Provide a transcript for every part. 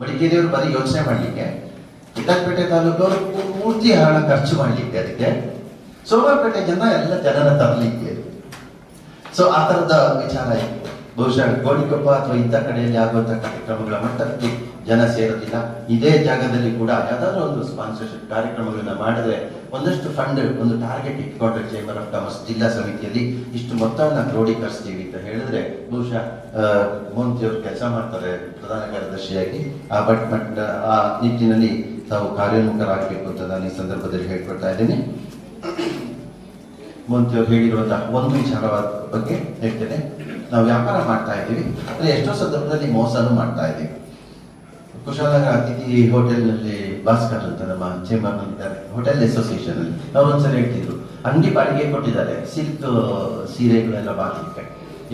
ಮಡಿಕೇರಿಯವರು ಬರೀ ಯೋಚನೆ ಮಾಡಲಿಕ್ಕೆ ವಿಕಾಸಪೇಟೆ ತಾಲೂಕವರು ಪೂರ್ತಿ ಹಣ ಖರ್ಚು ಮಾಡಲಿಕ್ಕೆ ಅದಕ್ಕೆ. ಸೋಮವಾರಪೇಟೆ ಜನ ಎಲ್ಲ ಜನರ ತರಲಿಕ್ಕೆ. ಸೊ ಆ ಥರದ ವಿಚಾರ ಇತ್ತು. ಬಹುಶಃ ಗೋಣಿಕೊಪ್ಪ ಅಥವಾ ಇಂಥ ಕಡೆಯಲ್ಲಿ ಆಗುವಂಥ ಕಾರ್ಯಕ್ರಮಗಳ ಮಟ್ಟಕ್ಕೆ ಜನ ಸೇರೋದಿಲ್ಲ. ಇದೇ ಜಾಗದಲ್ಲಿ ಕೂಡ ಯಾವ್ದಾದ್ರು ಒಂದು ಸ್ಪಾನ್ಸರ್ಶಿಪ್ ಕಾರ್ಯಕ್ರಮಗಳನ್ನ ಮಾಡಿದ್ರೆ ಒಂದಷ್ಟು ಫಂಡ್ ಒಂದು ಟಾರ್ಗೆಟ್ ಇಟ್ಕೊಂಡ್ರೆ ಚೇಂಬರ್ ಆಫ್ ಕಾಮರ್ಸ್ ಜಿಲ್ಲಾ ಸಮಿತಿಯಲ್ಲಿ ಇಷ್ಟು ಮೊತ್ತವನ್ನು ಕ್ರೋಢೀಕರಿಸ್ತೀವಿ ಅಂತ ಹೇಳಿದ್ರೆ ಬಹುಶಃ ಅವರು ಕೆಲಸ ಮಾಡ್ತಾರೆ ಪ್ರಧಾನ ಕಾರ್ಯದರ್ಶಿಯಾಗಿ. ಆ ಬಟ್ ಮಟ್ಟ ಆ ನಿಟ್ಟಿನಲ್ಲಿ ತಾವು ಕಾರ್ಯೋನ್ಮುಖರಾಗಬೇಕು ಅಂತ ನಾನು ಈ ಸಂದರ್ಭದಲ್ಲಿ ಹೇಳ್ಕೊಡ್ತಾ ಇದ್ದೀನಿ. ಅವರು ಹೇಳಿರುವಂತಹ ಒಂದು ವಿಚಾರವಾದ ಬಗ್ಗೆ ಹೇಳ್ತೇನೆ. ನಾವು ವ್ಯಾಪಾರ ಮಾಡ್ತಾ ಇದ್ದೀವಿ. ಆದರೆ ಎಷ್ಟೋ ಸಂದರ್ಭದಲ್ಲಿ ಮೋಸನೂ ಮಾಡ್ತಾ ಇದ್ದೀವಿ. ಕುಶಾಲನಗರ ಅತಿಥಿ ಹೋಟೆಲ್ನಲ್ಲಿ ಭಾಸ್ಕರ್ ಅಂತ ನಮ್ಮ ಚೇಂಬರ್ ಇದ್ದಾರೆ ಹೋಟೆಲ್ ಅಸೋಸಿಯೇಷನ್ ಅಲ್ಲಿ. ಅವ್ರು ಒಂದ್ಸಲ ಹೇಳ್ತಿದ್ರು. ಅಂಗಡಿ ಬಾಡಿಗೆ ಕೊಟ್ಟಿದ್ದಾರೆ. ಸಿಲ್ಕ್ ಸೀರೆಗಳೆಲ್ಲ ಬಾಕಿ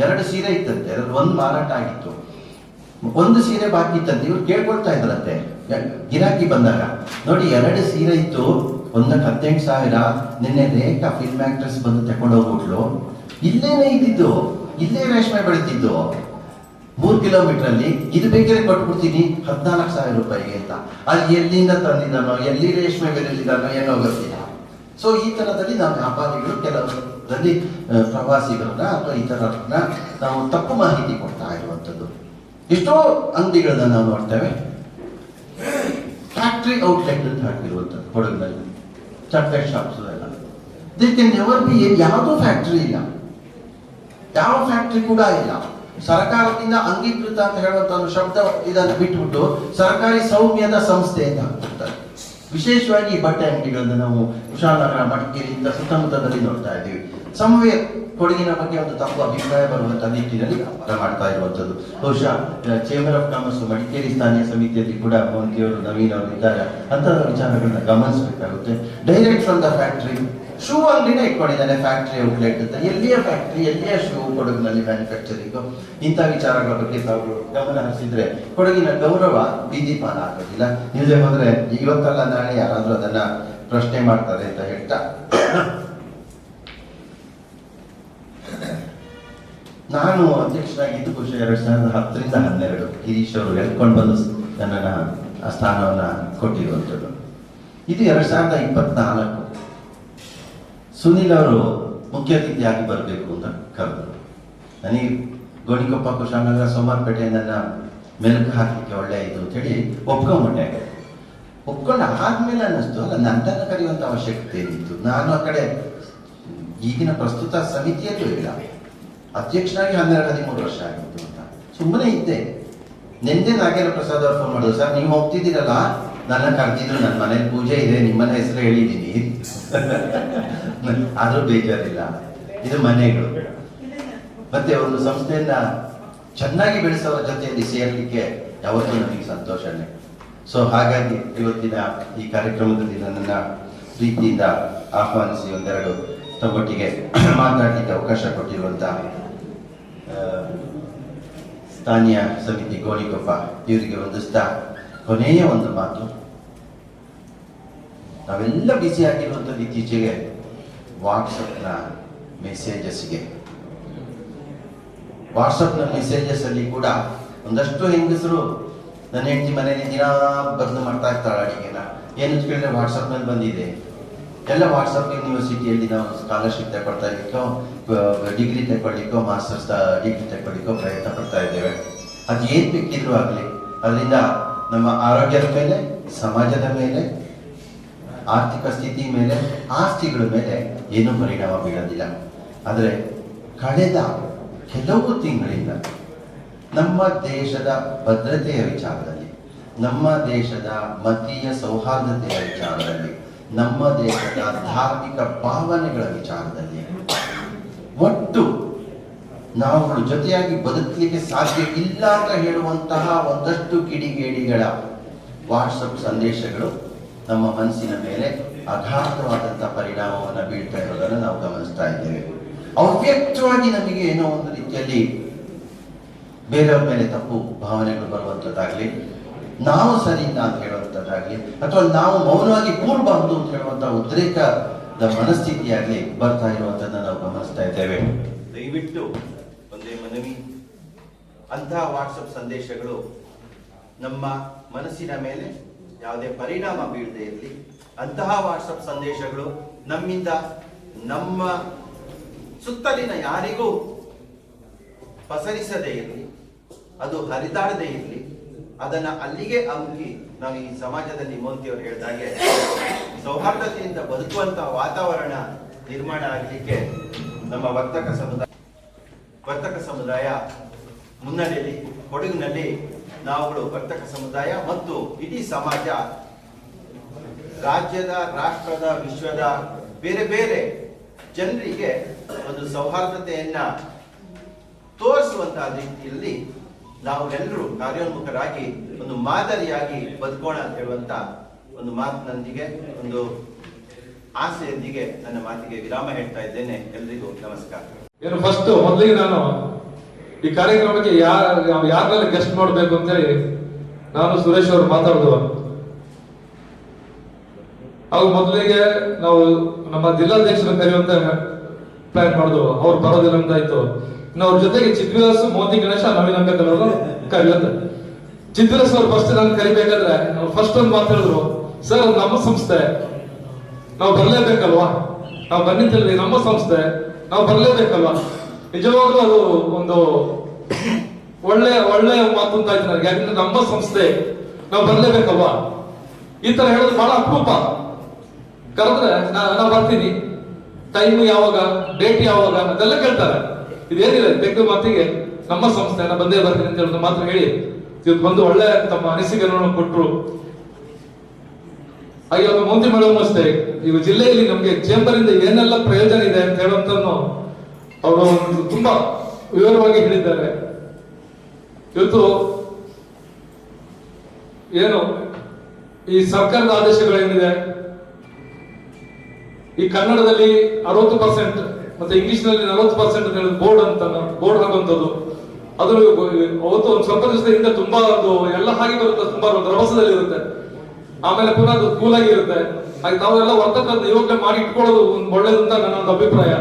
ಎರಡು ಸೀರೆ ಇತ್ತಂತೆ. ಅದ್ರಲ್ಲಿ ಒಂದು ಮಾರಾಟ ಆಗಿತ್ತು. ಒಂದು ಸೀರೆ ಬಾಕಿ ಇತ್ತಂತೆ. ಇವ್ರು ಕೇಳ್ಕೊಳ್ತಾ ಇದ್ರಂತೆ. ಗಿರಾಕಿ ಬಂದಾಗ. ನೋಡಿ, ಎರಡು ಸೀರೆ ಇತ್ತು. ಒಂದಕ್ಕೆ ಹದಿನೆಂಟು ಸಾವಿರ. ನಿನ್ನೆ ರೇಖಾ ಫಿಲ್ಮ್ ಆಕ್ಟ್ರೆಸ್ ಬಂದು ತಗೊಂಡೋಗ್ಬಿಟ್ಲು ಇಲ್ಲೇನೆ ಇದ್ದಿದ್ದು. ಇಲ್ಲೇ ರೇಷ್ಮೆ ಬೆಳಿತಿದ್ದು. ಮೂರ್ ಕಿಲೋಮೀಟರ್ ಅಲ್ಲಿ ಇದು ಬೇಕಾದ್ರೆ ಕೊಟ್ಬಿಡ್ತೀನಿ ಹದಿನಾಲ್ಕು ಸಾವಿರ ರೂಪಾಯಿಗೆ ಅಂತ. ಅಲ್ಲಿ ಎಲ್ಲಿಂದ ತಂದಿದ್ದಾನೋ, ಎಲ್ಲಿ ರೇಷ್ಮೆ ಬೆಳೆದಿದ್ದಾನೋ ಏನೋ ಗೊತ್ತಿಲ್ಲ. ಸೊ ಈ ತರದಲ್ಲಿ ನಾವು ವ್ಯಾಪಾರಿಗಳು ಕೆಲವರಲ್ಲಿ ಪ್ರವಾಸಿಗರನ್ನ ಅಥವಾ ಈ ಇತರರನ್ನ ನಾವು ತಪ್ಪು ಮಾಹಿತಿ ಕೊಡ್ತಾ ಇರುವಂಥದ್ದು. ಎಷ್ಟೋ ಅಂಗಡಿಗಳನ್ನ ನಾವು ನೋಡ್ತೇವೆ. ಫ್ಯಾಕ್ಟ್ರಿ ಔಟ್ಲೆಟ್ ಅಂತ ಹಾಕಿರುವಂಥದ್ದು ಕೊಡಗಿನಲ್ಲಿ. ಚಾಕ್ಲೇಟ್ ಶಾಪ್ಸ್ ಎಲ್ಲ. ದೇ ಕೆನ್ ನೆವರ್ ಬಿ ಯಾವುದೂ ಫ್ಯಾಕ್ಟ್ರಿ ಇಲ್ಲ. ಯಾವ ಫ್ಯಾಕ್ಟ್ರಿ ಕೂಡ ಇಲ್ಲ. ಸರ್ಕಾರದಿಂದ ಅಂಗೀಕೃತ ಅಂತ ಹೇಳುವಂತ ಒಂದು ಶಬ್ದ ಇದನ್ನು ಬಿಟ್ಬಿಟ್ಟು ಸರ್ಕಾರಿ ಸೌಮ್ಯದ ಸಂಸ್ಥೆ ಅಂತ ವಿಶೇಷವಾಗಿ ಬಟ್ಟೆ ಅಂಗಡಿಗಳನ್ನು ನಾವು ಕುಶಾಲನಗರ ಮಡಿಕೇರಿಯಿಂದ ಸುತ್ತಮುತ್ತದಲ್ಲಿ ನೋಡ್ತಾ ಇದ್ದೀವಿ. ಸಮಯ ಕೊಡಗಿನ ಬಗ್ಗೆ ಒಂದು ತಪ್ಪು ಅಭಿಪ್ರಾಯ ಬರುವಂತಹ ನಿಟ್ಟಿನಲ್ಲಿ ವ್ಯಾಪಾರ ಮಾಡ್ತಾ ಇರುವಂಥದ್ದು. ಬಹುಶಃ ಚೇಂಬರ್ ಆಫ್ ಕಾಮರ್ಸ್ ಮಡಿಕೇರಿ ಸ್ಥಾನೀಯ ಸಮಿತಿಯಲ್ಲಿ ಕೂಡ ಮೋಂತಿಯವರು ನವೀನ್ ಅವರು ಇದ್ದಾರೆ. ಅಂತ ವಿಚಾರಗಳನ್ನ ಗಮನಿಸಬೇಕಾಗುತ್ತೆ. Direct from the factory shoe ಅಂಗಡಿನ ಇಟ್ಕೊಂಡಿದ್ದಾನೆ ಫ್ಯಾಕ್ಟ್ರಿ ಔಟ್ಲೆಟ್ ಅಂತ. ಎಲ್ಲಿಯ ಫ್ಯಾಕ್ಟ್ರಿ ಎಲ್ಲಿಯ ಶೂ ಕೊಡಗಿನಲ್ಲಿ ಮ್ಯಾನುಫ್ಯಾಕ್ಚರಿಂಗ್ ಇಂಥ ವಿಚಾರಗಳ ಬಗ್ಗೆ ತಾವು ಗಮನ ಹರಿಸಿದ್ರೆ ಕೊಡಗಿನ ಗೌರವ ಬೀದಿ ಪಾನ ಆಗೋದಿಲ್ಲ ನಿಮಗೆ ಹೋದ್ರೆ ಇವತ್ತಲ್ಲ ನಾಳೆ ಯಾರಾದ್ರೂ ಅದನ್ನ ಪ್ರಶ್ನೆ ಮಾಡ್ತಾರೆ ಅಂತ ಹೇಳ್ತಾ. ನಾನು ಅಧ್ಯಕ್ಷನಾಗಿದ್ದು ಖುಷಿ ಎರಡ್ ಸಾವಿರದ ಹತ್ತರಿಂದ ಹನ್ನೆರಡು. ಗಿರೀಶ್ ಅವರು ಎಳ್ಕೊಂಡು ಬಂದು ನನ್ನ ಸ್ಥಾನವನ್ನ ಕೊಟ್ಟಿರುವಂಥದ್ದು. ಇದು ಎರಡ್ ಸಾವಿರದ ಇಪ್ಪತ್ನಾಲ್ಕು. ಸುನಿಲ್ ಅವರು ಮುಖ್ಯ ಅತಿಥಿಯಾಗಿ ಬರಬೇಕು ಅಂತ ಕರೆದರು. ನನಗೆ ಗೋಣಿಕೊಪ್ಪ ಕುಶಾಲನಗರ ಸೋಮಾರಪೇಟೆ ನನ್ನ ಮೆಲುಕು ಹಾಕಲಿಕ್ಕೆ ಒಳ್ಳೆ ಇದು ಅಂತೇಳಿ ಒಪ್ಕೊಂಡ್ಬಿಟ್ಟೆ. ಒಪ್ಕೊಂಡು ಆದ್ಮೇಲೆ ಅನ್ನಿಸ್ತು, ಅಲ್ಲ ನನ್ನನ್ನು ಕರೆಯುವಂತ ಅವಶ್ಯಕತೆ ಏನಿತ್ತು? ನಾನು ಆ ಕಡೆ ಈಗಿನ ಪ್ರಸ್ತುತ ಸಮಿತಿಯಲ್ಲೂ ಇಲ್ಲ. ಅಧ್ಯಕ್ಷನಾಗಿ ಹನ್ನೆರಡು, ಹದಿಮೂರು ವರ್ಷ ಆಗಿತ್ತು ಅಂತ. ಸುಮ್ಮನೆ ಇದ್ದೆ. ನಿನ್ನೆ ನಾಗೇಂದ್ರ ಪ್ರಸಾದ್ ಅವ್ರು ಫೋನ್ ಮಾಡಿದ್ರು, ಸರ್, ನೀವು ಹೋಗ್ತಿದ್ದೀರಲ್ಲ? ನನ್ನ ಕರೆದಿದ್ರು ನನ್ನ ಮನೇಲಿ ಪೂಜೆ ಇದೆ ನಿಮ್ಮನೆ ಹೆಸರು ಹೇಳಿದ್ದೀನಿ. ಆದರೂ ಬೇಜಾರಿಲ್ಲ. ಇದು ಮನೆಗಳು. ಮತ್ತೆ ಒಂದು ಸಂಸ್ಥೆಯನ್ನ ಚೆನ್ನಾಗಿ ಬೆಳೆಸೋರ ಜೊತೆಯಲ್ಲಿ ಸೇರ್ಲಿಕ್ಕೆ ಯಾವತ್ತೂ ನನಗೆ ಸಂತೋಷನೇ ಸೊ ಹಾಗಾಗಿ ಇವತ್ತಿನ ಈ ಕಾರ್ಯಕ್ರಮದಲ್ಲಿ ನನ್ನನ್ನ ಪ್ರೀತಿಯಿಂದ ಆಹ್ವಾನಿಸಿ ಒಂದೆರಡು ತಗೊಟ್ಟಿಗೆ ಮಾತನಾಡಲಿಕ್ಕೆ ಅವಕಾಶ ಕೊಟ್ಟಿರುವಂತ ಆ, ಸ್ಥಾನೀಯ ಸಮಿತಿ ಗೋಣಿಕೊಪ್ಪ ಇವರಿಗೆ ವಂದಿಸ್ತಾ ಕೊನೆಯ ಒಂದು ಮಾತು. ನಾವೆಲ್ಲ ಬ್ಯುಸಿ ಆಗಿರುವಂಥದ್ದು ಇತ್ತೀಚೆಗೆ ವಾಟ್ಸಪ್ನ ಮೆಸೇಜಸ್ಗೆ ವಾಟ್ಸಪ್ನ ಮೆಸೇಜಸ್ ಅಲ್ಲಿ ಕೂಡ ಒಂದಷ್ಟು ಹೆಂಗಸರು ನನ್ನ ಹೆಂಡತಿ ಮನೇಲಿ ದಿನ ಬರೆದು ಮಾಡ್ತಾ ಇರ್ತಾಳೆ ಅಡಿಗೆನ. ಏನು ಕೇಳಿದ್ರೆ ವಾಟ್ಸಪ್ನಲ್ಲಿ ಬಂದಿದೆ. ಎಲ್ಲ ವಾಟ್ಸಪ್ ಯೂನಿವರ್ಸಿಟಿಯಲ್ಲಿ ನಾವು ಸ್ಕಾಲರ್ಶಿಪ್ ತಗೊಳ್ತಾ ಇದ್ದೋ ಡಿಗ್ರಿ ತಗೊಳ್ಳಿಕ್ಕೋ ಮಾಸ್ಟರ್ಸ್ ಡಿಗ್ರಿ ತಗೊಳ್ಳಿಕ್ಕೋ ಪ್ರಯತ್ನ ಪಡ್ತಾ ಇದ್ದೇವೆ. ಅದು ಏನ್ ಬೇಕಿದ್ರು ಆಗಲಿ. ಅದರಿಂದ ನಮ್ಮ ಆರೋಗ್ಯದ ಮೇಲೆ, ಸಮಾಜದ ಮೇಲೆ, ಆರ್ಥಿಕ ಸ್ಥಿತಿ ಮೇಲೆ, ಆಸ್ತಿಗಳ ಮೇಲೆ ಏನೂ ಪರಿಣಾಮ ಬೀಳೋದಿಲ್ಲ. ಆದರೆ ಕಳೆದ ಕೆಲವು ತಿಂಗಳಿಂದ ನಮ್ಮ ದೇಶದ ಭದ್ರತೆಯ ವಿಚಾರದಲ್ಲಿ, ನಮ್ಮ ದೇಶದ ಮತೀಯ ಸೌಹಾರ್ದತೆಯ ವಿಚಾರದಲ್ಲಿ, ನಮ್ಮ ದೇಶದ ಧಾರ್ಮಿಕ ಭಾವನೆಗಳ ವಿಚಾರದಲ್ಲಿ, ಒಟ್ಟು ನಾವುಗಳು ಜೊತೆಯಾಗಿ ಬದುಕಲಿಕ್ಕೆ ಸಾಧ್ಯ ಇಲ್ಲ ಅಂತ ಹೇಳುವಂತಹ ಒಂದಷ್ಟು ಕಿಡಿಗೇಡಿಗಳ ವಾಟ್ಸಪ್ ಸಂದೇಶಗಳು ನಮ್ಮ ಮನಸ್ಸಿನ ಮೇಲೆ ಅಗಾಧವಾದಂತಹ ಪರಿಣಾಮವನ್ನು ಬೀಳ್ತಾ ಇರೋದನ್ನು ನಾವು ಗಮನಿಸ್ತಾ ಇದ್ದೇವೆ. ಅವ್ಯಕ್ತವಾಗಿ ನಮಗೆ ಏನೋ ಒಂದು ರೀತಿಯಲ್ಲಿ ಬೇರೆಯವ್ರ ಮೇಲೆ ತಪ್ಪು ಭಾವನೆಗಳು ಬರುವಂಥದ್ದಾಗ್ಲಿ ನಾವು ಸರಿ ಇಲ್ಲ ಅಂತ ಹೇಳುವಂಥದ್ದಾಗ್ಲಿ ಅಥವಾ ನಾವು ಮೌನವಾಗಿ ಕೂರಬಾರದು ಅಂತ ಹೇಳುವಂತಹ ಉದ್ರೇಕದ ಮನಸ್ಥಿತಿಯಾಗ್ಲಿ ಬರ್ತಾ ಇರುವಂಥದ್ದನ್ನ ನಾವು ಗಮನಿಸ್ತಾ ಇದ್ದೇವೆ. ದಯವಿಟ್ಟು ಮನವಿ ಅಂತಹ ವಾಟ್ಸಪ್ ಸಂದೇಶಗಳು ನಮ್ಮ ಮನಸ್ಸಿನ ಮೇಲೆ ಯಾವುದೇ ಪರಿಣಾಮ ಬೀಳದೆ ಇರಲಿ. ಅಂತಹ ವಾಟ್ಸಪ್ ಸಂದೇಶಗಳು ನಮ್ಮಿಂದ ನಮ್ಮ ಸುತ್ತಲಿನ ಯಾರಿಗೂ ಪಸರಿಸದೇ ಇರಲಿ, ಅದು ಹರಿದಾಡದೇ ಇರಲಿ, ಅದನ್ನ ಅಲ್ಲಿಗೆ ಅಮುಕಿ ನಾವು ಈ ಸಮಾಜದಲ್ಲಿ ಮೋದಿಯವರು ಹೇಳಿದಾಗೆ ಸೌಹಾರ್ದತೆಯಿಂದ ಬದುಕುವಂತಹ ವಾತಾವರಣ ನಿರ್ಮಾಣ ಆಗಲಿಕ್ಕೆ ನಮ್ಮ ವರ್ತಕ ಸಮುದಾಯ ವರ್ತಕ ಸಮುದಾಯ ಮುನ್ನಡೆಯಲ್ಲಿ, ಕೊಡಗಿನಲ್ಲಿ ನಾವುಗಳು ವರ್ತಕ ಸಮುದಾಯ ಮತ್ತು ಇಡೀ ಸಮಾಜ, ರಾಜ್ಯದ, ರಾಷ್ಟ್ರದ, ವಿಶ್ವದ ಬೇರೆ ಬೇರೆ ಜನರಿಗೆ ಒಂದು ಸೌಹಾರ್ದತೆಯನ್ನ ತೋರಿಸುವಂತಹ ರೀತಿಯಲ್ಲಿ ನಾವೆಲ್ಲರೂ ಕಾರ್ಯೋನ್ಮುಖರಾಗಿ ಒಂದು ಮಾದರಿಯಾಗಿ ಬದುಕೋಣ ಅಂತ ಹೇಳುವಂತ ಒಂದು ಮಾತಿನೊಂದಿಗೆ, ಒಂದು ಆಸೆಯೊಂದಿಗೆ ನನ್ನ ಮಾತಿಗೆ ವಿರಾಮ ಹೇಳ್ತಾ ಇದ್ದೇನೆ. ಎಲ್ರಿಗೂ ನಮಸ್ಕಾರ. ಏನು ಫಸ್ಟ್ ಮೊದಲಿಗೆ ನಾನು ಈ ಕಾರ್ಯಕ್ರಮಕ್ಕೆ ಯಾರ ಯಾರನ್ನೆಲ್ಲ ಗೆಸ್ಟ್ ಮಾಡಬೇಕು ಅಂತೇಳಿ ನಾನು ಸುರೇಶ್ ಅವರು ಮಾತಾಡಿದವ. ಅವಾಗ ಮೊದಲಿಗೆ ನಾವು ನಮ್ಮ ಜಿಲ್ಲಾಧ್ಯಕ್ಷರು ಕರೆಯುವಂತ ಪ್ಲಾನ್ ಮಾಡಿದ್ವು. ಅವ್ರು ಬರೋದಿಲ್ಲ ಅಂತ ಆಯ್ತು ಇನ್ನು ಅವ್ರ ಜೊತೆಗೆ ಚಿದ್ವಿಲಾಸ್ ಮೋದಿ ಗಣೇಶ, ನವೀನ್ ಅಂಬೇಕರ್ ಅವರು ಕರೆಯುವಂತ. ಅವ್ರು ಫಸ್ಟ್ ನಾನು ಕರಿಬೇಕಾದ್ರೆ ಅವ್ರು ಫಸ್ಟ್ ಒಂದು ಮಾತಾಡಿದ್ರು ಸರ್ ನಮ್ಮ ಸಂಸ್ಥೆ. ನಾವು ಬರ್ಲೇಬೇಕಲ್ವಾ? ನಾವು ಬಂದಿದ್ದಲ್ಲಿ ನಮ್ಮ ಸಂಸ್ಥೆ. ನಾವು ಬರ್ಲೇಬೇಕಲ್ವಾ? ನಿಜವಾಗ್ಲೂ ಅದು ಒಂದು ಒಳ್ಳೆ ಒಳ್ಳೆ ಮಾತು ಅಂತ ಆಯ್ತು ನನಗೆ ಯಾಕಂದ್ರೆ ನಮ್ಮ ಸಂಸ್ಥೆ, ನಾವು ಬರ್ಲೇಬೇಕಲ್ವಾ? ಈ ತರ ಹೇಳೋದು ಬಹಳ ಅಪರೂಪ. ಕರೆದ್ರೆ ನಾ ನಾ ಬರ್ತೀನಿ. ಟೈಮ್ ಯಾವಾಗ ಡೇಟ್ ಯಾವಾಗ ಅದೆಲ್ಲ ಕೇಳ್ತಾರೆ. ಇದೇನಿದೆ? ತೆಗೆದು ಮಾತಿಗೆ ನಮ್ಮ ಸಂಸ್ಥೆ, ನಾ ಬಂದೇ ಬರ್ತೀನಿ ಅಂತ ಹೇಳೋದು ಮಾತ್ರ ಹೇಳಿ. ಇವತ್ತು ಬಂದು ಒಳ್ಳೆ ತಮ್ಮ ಅನಿಸಿಕೆಗಳನ್ನು ಕೊಟ್ಟರು ಹಾಗೆ ಮುಂದೆ ಮೇಡಮ್ ಅಷ್ಟೇ ಈಗ ಜಿಲ್ಲೆಯಲ್ಲಿ ನಮಗೆ ಚೇಂಬರ್ ಇಂದ ಏನೆಲ್ಲ ಪ್ರಯೋಜನ ಇದೆ ಹೇಳುವಂತನ್ನು ಅವರು ತುಂಬಾ ವಿವರವಾಗಿ ಹೇಳಿದ್ದಾರೆ. ಇವತ್ತು ಏನು ಈ ಸರ್ಕಾರದ ಆದೇಶಗಳೇನಿದೆ? ಈ ಕನ್ನಡದಲ್ಲಿ ಅರವತ್ತು ಪರ್ಸೆಂಟ್ ಮತ್ತೆ ಇಂಗ್ಲಿಷ್ನಲ್ಲಿ ನಲವತ್ತು ಪರ್ಸೆಂಟ್ ಅಂತ ಬೋರ್ಡ್ ಅಂತ ಬೋರ್ಡ್ ಹಾಕುವಂಥದ್ದು. ಅದು ಅವತ್ತು ಒಂದು ಸ್ವಲ್ಪ ದಿವಸದ ಹಿಂದೆ ತುಂಬಾ ಒಂದು ಎಲ್ಲ ಹಾಗೆ ಬರುತ್ತೆ ತುಂಬಾ ರಭಸದಲ್ಲಿ ಇರುತ್ತೆ ಆಮೇಲೆ ಪುನಃ ಅದು ಕೂಲ್ ಆಗಿರುತ್ತೆ ಹಾಗೆ ತಾವೆಲ್ಲ ವರ್ತಕರನ್ನ ಯೋಗ ಮಾಡಿ ಇಟ್ಕೊಳ್ಳೋದು ಒಂದು ಒಳ್ಳೇದು ಅಂತ ನನ್ನ ಒಂದು ಅಭಿಪ್ರಾಯ.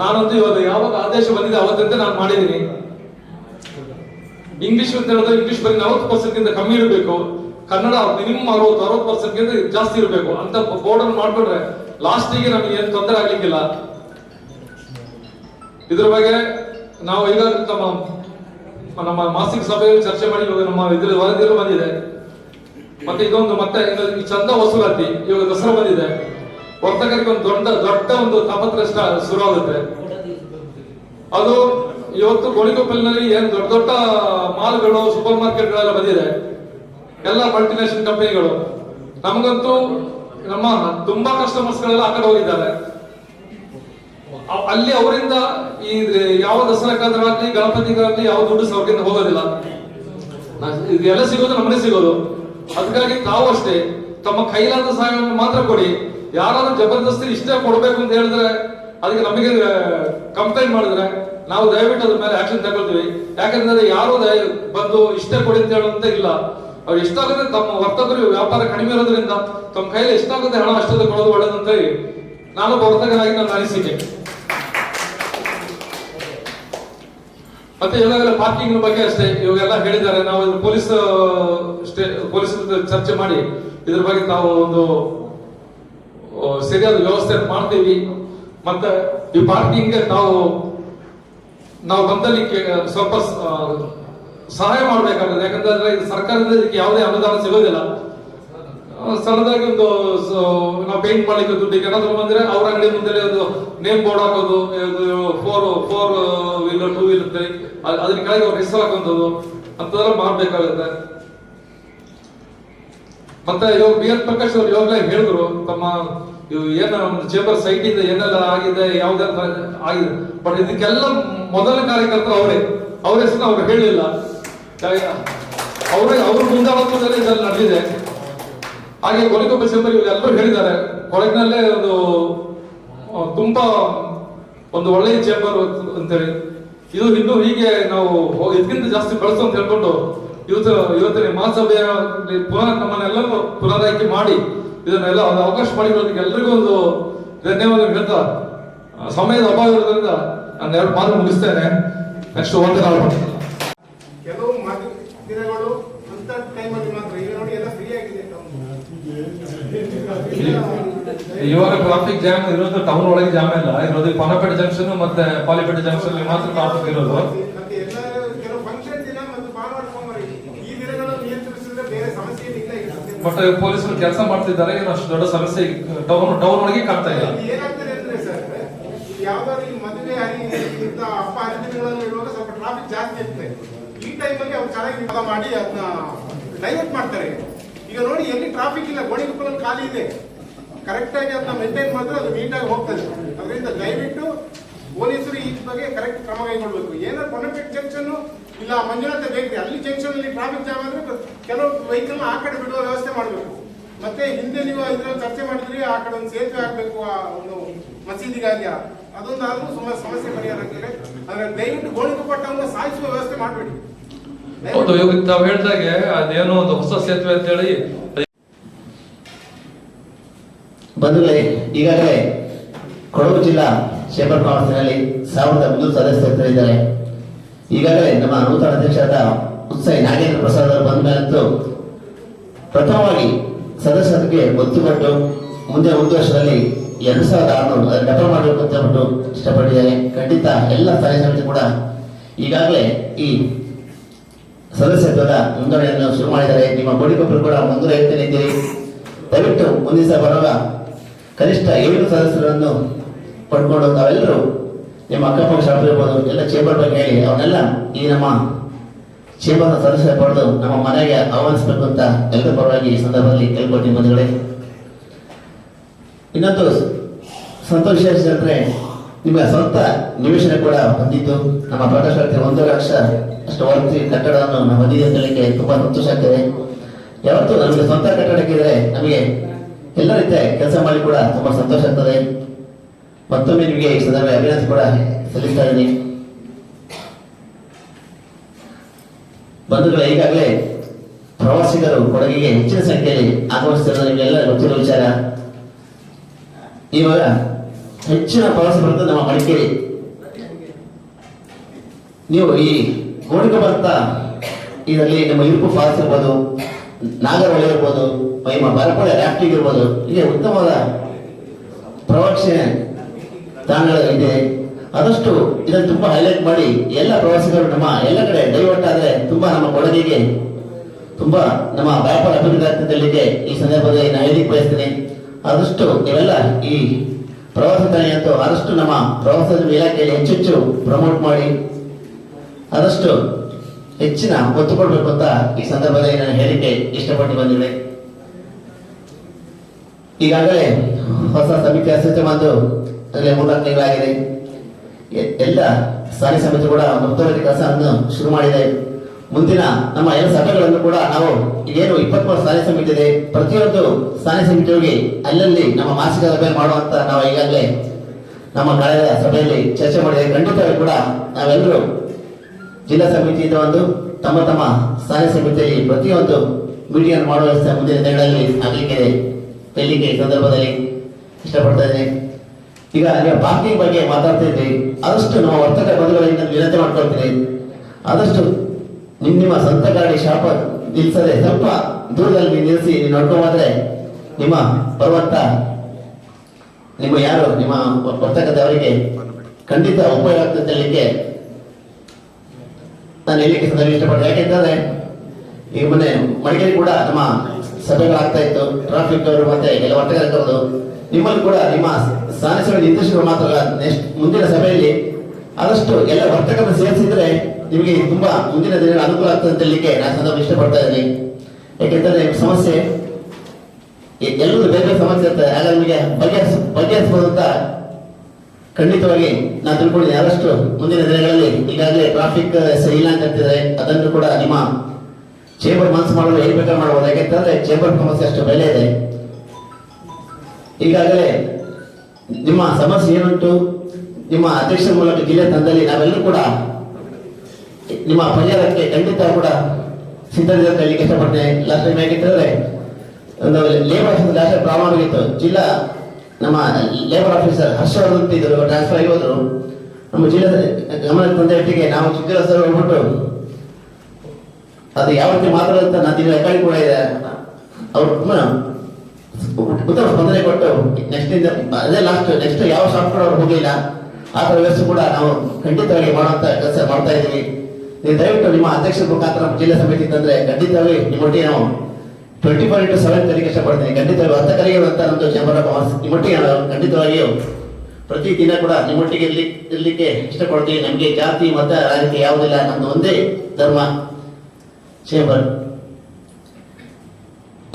ನಾನಂತೂ ಇವಾಗ ಯಾವಾಗ ಆದೇಶ ಬಂದಿದೆ ಅವತ್ತಂತೆ ನಾನು ಮಾಡಿದ್ದೀನಿ. ಇಂಗ್ಲಿಷ್ ಅಂತ ಹೇಳಿದ್ರೆ ಇಂಗ್ಲಿಷ್ ಬರೀ ನಲವತ್ತು ಪರ್ಸೆಂಟ್ ಇಂದ ಕಮ್ಮಿ ಇರಬೇಕು. ಕನ್ನಡ ಮಿನಿಮಮ್ ಅರವತ್ತು ಅರವತ್ತು ಪರ್ಸೆಂಟ್ ಜಾಸ್ತಿ ಇರಬೇಕು. ಅಂತ ಬೋರ್ಡ್ ಅನ್ನು ಲಾಸ್ಟ್ ಲಾಸ್ಟಿಗೆ ನಮಗೆ ಏನು ತೊಂದರೆ ಆಗ್ಲಿಕ್ಕಿಲ್ಲ. ಇದ್ರ ಬಗ್ಗೆ ನಾವು ಈಗ ತಮ್ಮ ನಮ್ಮ ಮಾಸಿಕ ಸಭೆಯಲ್ಲಿ ಚರ್ಚೆ ಮಾಡಿ ನಮ್ಮ ಇದ್ರ ವರದಿಯಲ್ಲಿ ಬಂದಿದೆ. ಮತ್ತೆ ಇದೊಂದು ಮತ್ತೆ ಈ ಚಂದ ವಸೂಲಾತಿ, ಇವಾಗ ದಸರಾ ಬಂದಿದೆ. ವರ್ತಕರಿಗೆ ಒಂದು ದೊಡ್ಡ ದೊಡ್ಡ ಒಂದು ತಾಪತ್ರ ಶುರು ಆಗುತ್ತೆ ಅದು ಇವತ್ತು ಗೋಳಿಗೊಪ್ಪಲಿನಲ್ಲಿ ಏನ್ ದೊಡ್ಡ ದೊಡ್ಡ ಮಾಲ್ಗಳು ಸೂಪರ್ ಮಾರ್ಕೆಟ್ಗಳೆಲ್ಲ ಬಂದಿದೆ. ಎಲ್ಲ ಮಲ್ಟಿನ್ಯಾಷನಲ್ ಕಂಪನಿಗಳು. ನಮಗಂತೂ ನಮ್ಮ ತುಂಬಾ ಕಸ್ಟಮರ್ಸ್ ಗಳೆಲ್ಲ ಆ ಕಡೆ ಹೋಗಿದ್ದಾರೆ. ಅಲ್ಲಿ ಅವರಿಂದ ಈ ಯಾವ ದಸರಾಕ್ಕಾದ್ರಾಗ್ಲಿ ಗಣಪತಿಗಾಗ್ಲಿ ಯಾವ ದುಡ್ಡು ಅವ್ರಿಂದ ಹೋಗೋದಿಲ್ಲ. ಇದೆಲ್ಲ ಸಿಗೋದು ನಮ್ಮನೆ ಸಿಗೋದು. ಅದಕ್ಕಾಗಿ ತಾವು ಅಷ್ಟೇ ತಮ್ಮ ಕೈಲಾದ ಸಹಾಯವನ್ನು ಮಾತ್ರ ಕೊಡಿ. ಯಾರಾದ್ರೂ ಜಬರ್ದಸ್ತಿ ಇಷ್ಟೇ ಕೊಡ್ಬೇಕು ಅಂತ ಹೇಳಿದ್ರೆ ಅದಕ್ಕೆ ನಮಗೆ ಕಂಪ್ಲೇಂಟ್ ಮಾಡಿದ್ರೆ ನಾವು ದಯವಿಟ್ಟು ಅದ್ರ ಮೇಲೆ ಆಕ್ಷನ್ ತಗೊಳ್ತೀವಿ. ಯಾಕಂದ್ರೆ ಯಾರು ಬಂದು ಇಷ್ಟೇ ಕೊಡಿ ಅಂತ ಹೇಳುವಂತ ಇಲ್ಲ. ಅವ್ರು ಎಷ್ಟಾಗುತ್ತೆ ತಮ್ಮ ವರ್ತಕರು, ವ್ಯಾಪಾರ ಕಡಿಮೆ ಇರೋದ್ರಿಂದ ತಮ್ಮ ಕೈಲಿ ಎಷ್ಟಾಗುತ್ತೆ ಹಣ ಅಷ್ಟೇ ಕೊಡೋದು ಒಳ್ಳೇದಂತ ನಾನು ವರ್ತಕನಾಗಿ ನನ್ನ ಅನಿಸಿಕೆ. ಮತ್ತೆ ಇವಾಗೆಲ್ಲ ಪಾರ್ಕಿಂಗ್ ಬಗ್ಗೆ ಅಷ್ಟೇ. ಇವಾಗೆಲ್ಲ ಹೇಳಿದ್ದಾರೆ. ನಾವು ಪೊಲೀಸ್ ಪೊಲೀಸ್ ಚರ್ಚೆ ಮಾಡಿ. ಇದ್ರ ಬಗ್ಗೆ ನಾವು ಒಂದು ಸರಿಯಾದ ವ್ಯವಸ್ಥೆ ಮಾಡ್ತೀವಿ. ಮತ್ತೆ ಈ ಪಾರ್ಕಿಂಗ್ ನಾವು ನಾವು ಬಂದಲ್ಲಿ ಸ್ವಲ್ಪ ಸಹಾಯ ಮಾಡ್ಬೇಕಾಗುತ್ತೆ ಯಾಕಂದ್ರೆ ಸರ್ಕಾರದಿಂದ ಇದಕ್ಕೆ ಯಾವುದೇ ಅನುದಾನ ಸಿಗೋದಿಲ್ಲ. ಸಣ್ಣದಾಗಿ ಒಂದು ನಾವು ಪೇಂಟ್ ಮಾಡ್ಲಿಕ್ಕೆ ದುಡ್ಡಿಗೆ ಏನಾದ್ರು ಬಂದ್ರೆ ಅವ್ರ ಅಂಗಡಿ ಮುಂದೆ ಒಂದು ನೇಮ್ ಬೋರ್ಡ್ ಹಾಕೋದು four four wheeler two wheeler ಅದ್ರ ಕೆಳಗೆ ಅವ್ರ ಹೆಸರು ಹಾಕೋದು ಅಂತದೆಲ್ಲ ಮಾಡ್ಬೇಕಾಗುತ್ತೆ. ಮತ್ತೆ ಇವಾಗ ಬಿ ಎನ್ ಪ್ರಕಾಶ್ ಅವರು ಇವಾಗಲೇ ಹೇಳಿದ್ರು, ತಮ್ಮ ಏನು ಚೇಂಬರ್ ಸೈಟ್ ಇದೆ ಏನೆಲ್ಲ ಆಗಿದೆ ಯಾವ್ದೆಲ್ಲ ಆಗಿದೆ. ಬಟ್ ಇದಕ್ಕೆಲ್ಲ ಮೊದಲ ಕಾರ್ಯಕರ್ತರು ಅವರೇ. ಅವ್ರ ಹೆಸರು ಅವ್ರು ಹೇಳಿಲ್ಲ. ಅವರೇ, ಅವ್ರ ಮುಂದಾಳತ್ವದಲ್ಲಿ ಇದೆಲ್ಲ ನಡೆದಿದೆ. ಹಾಗೆ ಕೊನೆಗೊಬ್ಬ ಚೇಂಬರ್ ಇವೆಲ್ಲರೂ ಹೇಳಿದ್ದಾರೆ. ಕೊಡಗಿನಲ್ಲೇ ಒಂದು ತುಂಬಾ ಒಂದು ಒಳ್ಳೆಯ ಚೇಂಬರ್ ಅಂತೇಳಿ. ಇದು ಇನ್ನು ಹೀಗೆ ನಾವು ಇದಕ್ಕಿಂತ ಜಾಸ್ತಿ ಬಳಸು ಅಂತ ಹೇಳ್ಕೊಂಡು ಇವತ್ತು, ಇವತ್ತಿನ ಮಹಾಸಭೆಯ ಪುನಃ ನಮ್ಮನ್ನೆಲ್ಲರೂ ಪುನರಾಯ್ಕೆ ಮಾಡಿ ಇದನ್ನೆಲ್ಲ ಒಂದು ಅವಕಾಶ ಮಾಡಿಕೊಳ್ಳೋದಕ್ಕೆ ಎಲ್ರಿಗೂ ಒಂದು ಧನ್ಯವಾದ ಹೇಳ್ತಾ ಸಮಯದ ಅಭಾವ ಇರೋದ್ರಿಂದ ನಾನು ಎರಡು ಮಾತು ಮುಗಿಸ್ತೇನೆ. ನೆಕ್ಸ್ಟ್ ಒಂದು ಕೆಲವು ಮಾತು ದಿನಗಳು ಅಂತ ಟೈಮಲ್ಲಿ ಮಾತ್ರ ಈಗ ನೋಡಿ ಇವಾಗ ಟ್ರಾಫಿಕ್ ಜಾಮ್ ಇರೋದು ಟೌನ್ ಒಳಗೆ ಜಾಮ್ ಇಲ್ಲ ಇರೋದು ಪನಪೇಟೆ ಜಂಕ್ಷನ್ ಮತ್ತೆ ಪಾಲಿಪೇಟೆ ಜಂಕ್ಷನ್ ಮಾತ್ರ ಟ್ರಾಫಿಕ್ ಇರೋದು. ಬಟ್ ಪೊಲೀಸರು ಕೆಲಸ ಮಾಡ್ತಿದ್ದಾರೆ ಏನು ಅಷ್ಟು ದೊಡ್ಡ ಸಮಸ್ಯೆ ಟೌನ್ ಟೌನ್ ಒಳಗೆ ಕಾಣ್ತಾ ಇಲ್ಲ. ಈ ಟೈಮಲ್ಲಿ ಅವ್ರು ಚೆನ್ನಾಗಿ ಮಾಡಿ ಅದನ್ನ ಡೈವರ್ಟ್ ಮಾಡ್ತಾರೆ. ಈಗ ನೋಡಿ ಎಲ್ಲಿ ಟ್ರಾಫಿಕ್ ಇಲ್ಲ ಗೋಣಿಕೊಪ್ಪಲಲ್ಲಿ ಖಾಲಿ ಇದೆ. ಕರೆಕ್ಟ್ ಆಗಿ ಅದನ್ನ ಮೇಂಟೈನ್ ಮಾಡಿದ್ರೆ ಅದು ನೀಟಾಗಿ ಹೋಗ್ತದೆ. ಅದರಿಂದ ದಯವಿಟ್ಟು ಪೊಲೀಸರು ಈ ಬಗ್ಗೆ ಕರೆಕ್ಟ್ ಕ್ರಮ ಕೈಗೊಳ್ಬೇಕು. ಏನಾದ್ರು ಕೊನೆಪೇಟ್ ಜಂಕ್ಷನ್ ಇಲ್ಲ ಮಂಜುನಾಥ ಬೇಕ್ರಿ ಅಲ್ಲಿ ಜಂಕ್ಷನ್ ಅಲ್ಲಿ ಟ್ರಾಫಿಕ್ ಜಾಮ್ ಆದ್ರೆ ಕೆಲವು ವೆಹಿಕಲ್ ಆ ಕಡೆ ಬಿಡುವ ವ್ಯವಸ್ಥೆ ಮಾಡಬೇಕು. ಮತ್ತೆ ಹಿಂದೆ ನೀವು ಇದ್ರಲ್ಲಿ ಚರ್ಚೆ ಮಾಡಿದ್ರಿ, ಆ ಕಡೆ ಒಂದು ಸೇತುವೆ ಆಗ್ಬೇಕು, ಆ ಒಂದು ಮಸೀದಿಗಾಗಿ. ಅದೊಂದು ಆದ್ರೂ ಸುಮಾರು ಸಮಸ್ಯೆ ಪರಿಹಾರ ಆಗ್ತದೆ. ಆದ್ರೆ ದಯವಿಟ್ಟು ಗೋಣಿಕೊಪ್ಪ ಟೌನ್ ಸಾಯಿಸುವ ವ್ಯವಸ್ಥೆ ಮಾಡಬೇಡಿ. ಹೌದು, ಇವಾಗ ತಾವು ಹೇಳ್ದಾಗೆ ಅದೇನೋ ಒಂದು ಹೊಸ ಸೇತುವೆ ಅಂತ ಹೇಳಿ ಬಂಧುಗಳೇ ಈಗಾಗಲೇ ಕೊಡಗು ಜಿಲ್ಲಾ ಚೇಂಬರ್ ಕಾನ್ಫರೆನ್ಸ್ನಲ್ಲಿ ಸಾವಿರದ ಮುನ್ನೂರು ಸದಸ್ಯರಿದ್ದಾರೆ. ಈಗಾಗಲೇ ನಮ್ಮ ನೂತನ ಅಧ್ಯಕ್ಷರಾದ ಉತ್ಸಾಹಿ ನಾಗೇಂದ್ರ ಪ್ರಸಾದ್ ಅವರು ಬಂದ ಮೇಲಂತೂ ಪ್ರಥಮವಾಗಿ ಸದಸ್ಯರಿಗೆ ಒತ್ತು ಕೊಟ್ಟು ಮುಂದೆ ಒಂದು ವರ್ಷದಲ್ಲಿ ಎರಡು ಸಾವಿರದ ಆರುನೂರು, ಅದನ್ನು ಡಬಲ್ ಮಾಡಬೇಕು ಅಂತ ಹೇಳ್ಬಿಟ್ಟು ಇಷ್ಟಪಟ್ಟಿದ್ದಾರೆ ಖಂಡಿತ ಎಲ್ಲ ಸಮಿತಿ ಕೂಡ ಈಗಾಗಲೇ ಈ ಸದಸ್ಯತ್ವದ ನೋಂದಣಿಯನ್ನು ಶುರು ಮಾಡಿದ್ದಾರೆ. ನಿಮ್ಮ ಬೋಡಿಗೊಬ್ಬರು ಕೂಡ ಮುನ್ನೂರ ಹೇಳ್ತೇನೆ ದಯವಿಟ್ಟು ಮುಂದಿನ ಸಲ ಬರುವಾಗ ಕನಿಷ್ಠ ಏಳು ಸದಸ್ಯರನ್ನು ಪಡ್ಕೊಂಡು ನಾವೆಲ್ಲರೂ ನಿಮ್ಮ ಅಕ್ಕಪಕ್ಕ ಶಾಪ್ ಇರ್ಬೋದು ಎಲ್ಲ ಚೇಂಬರ್ ಬಗ್ಗೆ ಹೇಳಿ, ಅವನ್ನೆಲ್ಲ ಈ ನಮ್ಮ ಚೇಂಬರ್ನ ಸದಸ್ಯ ಪಡೆದು ನಮ್ಮ ಮನೆಗೆ ಆಹ್ವಾನಿಸಬೇಕು ಅಂತ ಎಲ್ಲರ ಪರವಾಗಿ ಈ ಸಂದರ್ಭದಲ್ಲಿ ಕೇಳ್ಕೊಳ್ತೀನಿ ಬಂಧುಗಳೇ. ಇನ್ನೊಂದು ಸಂತೋಷ ಅಂದ್ರೆ ನಿಮ್ಮ ಸ್ವಂತ ನಿವೇಶನ ಕೂಡ ಹೊಂದಿದ್ದು ನಮ್ಮ ಪ್ರಕಾಶಕ್ಕೆ ಒಂದು ಲಕ್ಷ ಅಷ್ಟು ವರ್ತಿ ಕಟ್ಟಡವನ್ನು ನಾವು ಹೊಂದಿದೆ ಅಂತ ತುಂಬಾ ಸಂತೋಷ ಆಗ್ತದೆ. ಯಾವತ್ತು ನಮಗೆ ಸ್ವಂತ ಕಟ್ಟಡಕ್ಕಿದ್ರೆ ನಮಗೆ ಎಲ್ಲ ರೀತಿಯ ಕೆಲಸ ಮಾಡಿ ಕೂಡ ತುಂಬಾ ಸಂತೋಷ ಆಗ್ತದೆ. ಮತ್ತೊಮ್ಮೆ ನಿಮಗೆ ಸದಾ ಅಭಿನಂದನೆ ಕೂಡ ಸಲ್ಲಿಸ್ತಾ ಇದ್ದೀನಿ. ಬಂಧುಗಳ, ಈಗಾಗಲೇ ಪ್ರವಾಸಿಗರು ಕೊಡಗಿಗೆ ಹೆಚ್ಚಿನ ಸಂಖ್ಯೆಯಲ್ಲಿ ಆಗಮಿಸ್ತಿರೋದು ನಿಮಗೆಲ್ಲ ಗೊತ್ತಿರೋ ವಿಚಾರ. ಇವಾಗ ಹೆಚ್ಚಿನ ಪ್ರವಾಸ ಬರ್ತದೆ ನಮ್ಮ ಮಡಿಕೇರಿ. ನೀವು ಈ ಗೋಣಿಗೊಬ್ಬರ್ತ ಇದರಲ್ಲಿ ನಮ್ಮ ಇರುಪು ಫಾಲ್ಸ್ ಇರ್ಬೋದು. ನಾಗರಹೊಳೆ ಇರ್ಬೋದು ಮಹಿಮ ಬರಪಳೆ ರಾಫ್ಟಿಂಗ್ ಇರ್ಬೋದು ಇಲ್ಲಿ ಉತ್ತಮವಾದ ಪ್ರವಾಕ್ಷಣೆ ತಾಣಗಳಿದೆ ಆದಷ್ಟು ಇದನ್ನು ತುಂಬಾ ಹೈಲೈಟ್ ಮಾಡಿ, ಎಲ್ಲ ಪ್ರವಾಸಿಗರು ನಮ್ಮ ಎಲ್ಲ ಕಡೆ ಡೈವರ್ಟ್ ಆದ್ರೆ ತುಂಬಾ ನಮ್ಮ ಕೊಡಗಿಗೆ, ತುಂಬಾ ನಮ್ಮ ವ್ಯಾಪಾರ ಅಭಿವೃದ್ಧಿ ಈ ಸಂದರ್ಭದಲ್ಲಿ ನಾನು ಹೇಳಿಕ್ ಬಯಸ್ತೇನೆ. ಆದಷ್ಟು ನೀವೆಲ್ಲ ಈ ಪ್ರವಾಸ ತಾಣ ಅಂತೂ ಆದಷ್ಟು ನಮ್ಮ ಪ್ರವಾಸೋದ್ಯಮ ಇಲಾಖೆಯಲ್ಲಿ ಹೆಚ್ಚೆಚ್ಚು ಪ್ರಮೋಟ್ ಮಾಡಿ, ಆದಷ್ಟು ಹೆಚ್ಚಿನ ಒತ್ತು ಕೊಡಬೇಕು ಅಂತ ಈ ಸಂದರ್ಭದಲ್ಲಿ ನಾನು ಹೇಳಿಕೆ ಇಷ್ಟಪಟ್ಟು ಬಂದಿವೆ. ಈಗಾಗಲೇ ಹೊಸ ಸಮಿತಿ ಅಸ್ತಿತ್ವ ಬಂದು ಅದರಲ್ಲಿ ಮೂರ್ನಾಲ್ಕು ತಿಂಗಳಾಗಿದೆ. ಎಲ್ಲ ಸಾರಿ ಸಮಿತಿ ಕೂಡ ಮುಕ್ತವಾಗಿ ಕೆಲಸವನ್ನು ಶುರು ಮಾಡಿದೆ. ಮುಂದಿನ ನಮ್ಮ ಎಲ್ಲ ಸಭೆಗಳನ್ನು ಕೂಡ ನಾವು ಏನು ಇಪ್ಪತ್ಮೂರು ಸಾರಿ ಸಮಿತಿ ಇದೆ. ಪ್ರತಿಯೊಂದು ಸಾರಿ ಸಮಿತಿ ಹೋಗಿ ಅಲ್ಲಲ್ಲಿ ನಮ್ಮ ಮಾಸಿಕ ಸಭೆ ಮಾಡುವಂತ ನಾವು ಈಗಾಗಲೇ ನಮ್ಮ ಕಳೆದ ಸಭೆಯಲ್ಲಿ ಚರ್ಚೆ ಮಾಡಿದೆ. ಖಂಡಿತವಾಗಿ ಕೂಡ ನಾವೆಲ್ಲರೂ ಜಿಲ್ಲಾ ಸಮಿತಿಯಿಂದ ಒಂದು ತಮ್ಮ ತಮ್ಮ ಸಹಾಯ ಸಮಿತಿಯಲ್ಲಿ ಪ್ರತಿಯೊಂದು ಮೀಟಿಂಗ್ ಮಾಡುವ ವ್ಯವಸ್ಥೆ ಮುಂದಿನ ದಿನಗಳಲ್ಲಿ ಆಗಲಿಕ್ಕೆ ಈ ಸಂದರ್ಭದಲ್ಲಿ ಇಷ್ಟಪಡ್ತಾ ಈಗ ನೀವು ಪಾರ್ಕಿಂಗ್ ಬಗ್ಗೆ ಮಾತಾಡ್ತಾ ಇದ್ರಿ ಆದಷ್ಟು ನಮ್ಮ ವರ್ತಕ ಬಂಧುಗಳಿಂದ ವಿನಂತಿ ಮಾಡ್ಕೊಳ್ತೀನಿ. ಆದಷ್ಟು ನಿಮ್ಮ ನಿಮ್ಮ ಸ್ವಂತ ಗಾಡಿ ಶಾಪ ನಿಲ್ಲಿಸದೆ ಸ್ವಲ್ಪ ದೂರದಲ್ಲಿ ನಿಲ್ಲಿಸಿ ನೀವು ನೋಡ್ಕೊಂಡ್ರೆ ನಿಮ್ಮ ಪರ್ವತ, ನಿಮ್ಮ ಯಾರು, ನಿಮ್ಮ ವರ್ತಕದವರಿಗೆ ಖಂಡಿತ ಉಪಯೋಗ ಅಂತ ಹೇಳಲಿಕ್ಕೆ ನಾನು ಹೇಳಿಕೆ ಸಂದರ್ಭ ಇಷ್ಟಪಡ್ತೀನಿ ಯಾಕೆಂತಂದ್ರೆ ಈಗ ಮೊನ್ನೆ ಮಡಿಕೇರಿ ಕೂಡ ನಮ್ಮ ಸಭೆಗಳಾಗ್ತಾ ಇತ್ತು ಟ್ರಾಫಿಕ್ ಅವರು ಮತ್ತೆ ಎಲ್ಲ ಒಟ್ಟಗೆ ಕರೆದು, ನಿಮ್ಮಲ್ಲಿ ಕೂಡ ನಿಮ್ಮ ಸ್ಥಾನಿಕ ನಿರ್ದೇಶಕರು ಮಾತ್ರ ನೆಕ್ಸ್ಟ್ ಮುಂದಿನ ಸಭೆಯಲ್ಲಿ ಆದಷ್ಟು ಎಲ್ಲ ವರ್ತಕರನ್ನು ಸೇರಿಸಿದ್ರೆ ನಿಮಗೆ ತುಂಬಾ ಮುಂದಿನ ದಿನ ಅನುಕೂಲ ಆಗ್ತದೆ ಅಂತ ಹೇಳಲಿಕ್ಕೆ ನಾನು ಸಂದರ್ಭ ಇಷ್ಟಪಡ್ತಾ ಇದ್ದೀನಿ. ಯಾಕೆಂತಂದ್ರೆ ಸಮಸ್ಯೆ ಎಲ್ಲರೂ ಬೇರೆ ಸಮಸ್ಯೆ ಇರ್ತದೆ. ಆಗ ನಿಮಗೆ ಬಗೆಹರಿಸ ಬಗೆಹರಿಸಬಹುದು ಅಂತ ಖಂಡಿತವಾಗಿ ನಾನು ತಿಳ್ಕೊಳ್ಳಿ ಯಾರಷ್ಟು ಮುಂದಿನ ದಿನಗಳಲ್ಲಿ ಈಗಾಗಲೇ ಟ್ರಾಫಿಕ್ ಇಲ್ಲ ಅಂತ ಹೇಳ್ತಿದ್ರೆ ಅದನ್ನು ಕೂಡ ನಿಮ್ಮ ಚೇಂಬರ್ ಮನಸ್ಸು ಮಾಡಲು ಏನ್ ಬೇಕಾದ್ರೆ ಮಾಡಬಹುದು. ಯಾಕೆಂತಂದ್ರೆ ಚೇಂಬರ್ ಸಮಸ್ಯೆ ಅಷ್ಟು ಬೆಲೆ ಇದೆ. ಈಗಾಗಲೇ ನಿಮ್ಮ ಸಮಸ್ಯೆ ಏನುಂಟು? ನಿಮ್ಮ ಅಧ್ಯಕ್ಷರ ಮೂಲಕ ಜಿಲ್ಲೆ ತಂದಲ್ಲಿ ನಾವೆಲ್ಲರೂ ಕೂಡ ನಿಮ್ಮ ಪರಿಹಾರಕ್ಕೆ ಖಂಡಿತ ಕೂಡ ಸಿದ್ಧತೆ ಹೇಳಲಿಕ್ಕೆ ಇಷ್ಟಪಡ್ತೇನೆ. ಲಾಸ್ಟ್ ಟೈಮ್ ಹೇಗಿತ್ತಂದ್ರೆ ಒಂದು ಲೇಬರ್ ಲಾಸ್ಟ್ ಪ್ರಾಬ್ಲಮ್ ಆಗಿತ್ತು ಜಿಲ್ಲಾ ನಮ್ಮ ಲೇಬರ್ ಆಫೀಸರ್ ಹರ್ಷವರ್ಧನ್ ಅಂತ ಇದ್ರು ಟ್ರಾನ್ಸ್ಫರ್ ಆಗಿ ಹೋದ್ರು. ನಮ್ಮ ಜಿಲ್ಲಾ ಗಮನಕ್ಕೆ ತಂದ ಒಟ್ಟಿಗೆ ನಾವು ಚಿಕ್ಕ ಸರ್ ಹೋಗ್ಬಿಟ್ಟು, ಅದು ಯಾವ ರೀತಿ ಅಂತ ನಾನು ತಿಂಗಳ ಕಾಳಿ ಕೂಡ ಇದೆ ಅವ್ರು ಉತ್ತಮ ಸ್ಪಂದನೆ ಕೊಟ್ಟು ನೆಕ್ಸ್ಟ್ ಇಂದ ಅದೇ ಲಾಸ್ಟ್ ನೆಕ್ಸ್ಟ್ ಯಾವ ಶಾಪ್ ಕೂಡ ಅವ್ರು ಹೋಗಲಿಲ್ಲ, ಆ ಥರ ವ್ಯವಸ್ಥೆ ಕೂಡ ನಾವು ಖಂಡಿತವಾಗಿ ಮಾಡುವಂತ ಕೆಲಸ ಮಾಡ್ತಾ ಇದ್ದೀವಿ. ನೀವು ದಯವಿಟ್ಟು ನಿಮ್ಮ ಅಧ್ಯಕ್ಷರ ಮುಖಾಂತರ ಜಿಲ್ಲಾ ಸಮಿತಿ ತಂದ್ರೆ ಖಂಡಿತವಾಗಿ ನಿಮ್ಮೊಟ್ಟಿಗೆ ನಾವು ಟ್ವೆಂಟಿ ಫೋರ್ ಇಂಟು ಸೆವೆನ್ ತೆರಿಗೆ ಇಷ್ಟಪಡ್ತೀನಿ ಖಂಡಿತವಾಗಿ ವರ್ತಕರಿಗೆ ಅಂತ ನಮ್ಮದು ಚೇಂಬರ್ ಆಫ್ ಕಾಮರ್ಸ್ ನಿಮ್ಮೊಟ್ಟಿಗೆ ಖಂಡಿತವಾಗಿಯೂ ಪ್ರತಿ ದಿನ ಕೂಡ ನಿಮ್ಮೊಟ್ಟಿಗೆ ಇರ್ಲಿ, ಇರಲಿಕ್ಕೆ ಇಷ್ಟಪಡ್ತೀವಿ ನಮಗೆ ಜಾತಿ, ಮತ, ರಾಜಕೀಯ ಯಾವುದಿಲ್ಲ ನಮ್ಮದು ಒಂದೇ ಧರ್ಮ. ಚೇಂಬರ್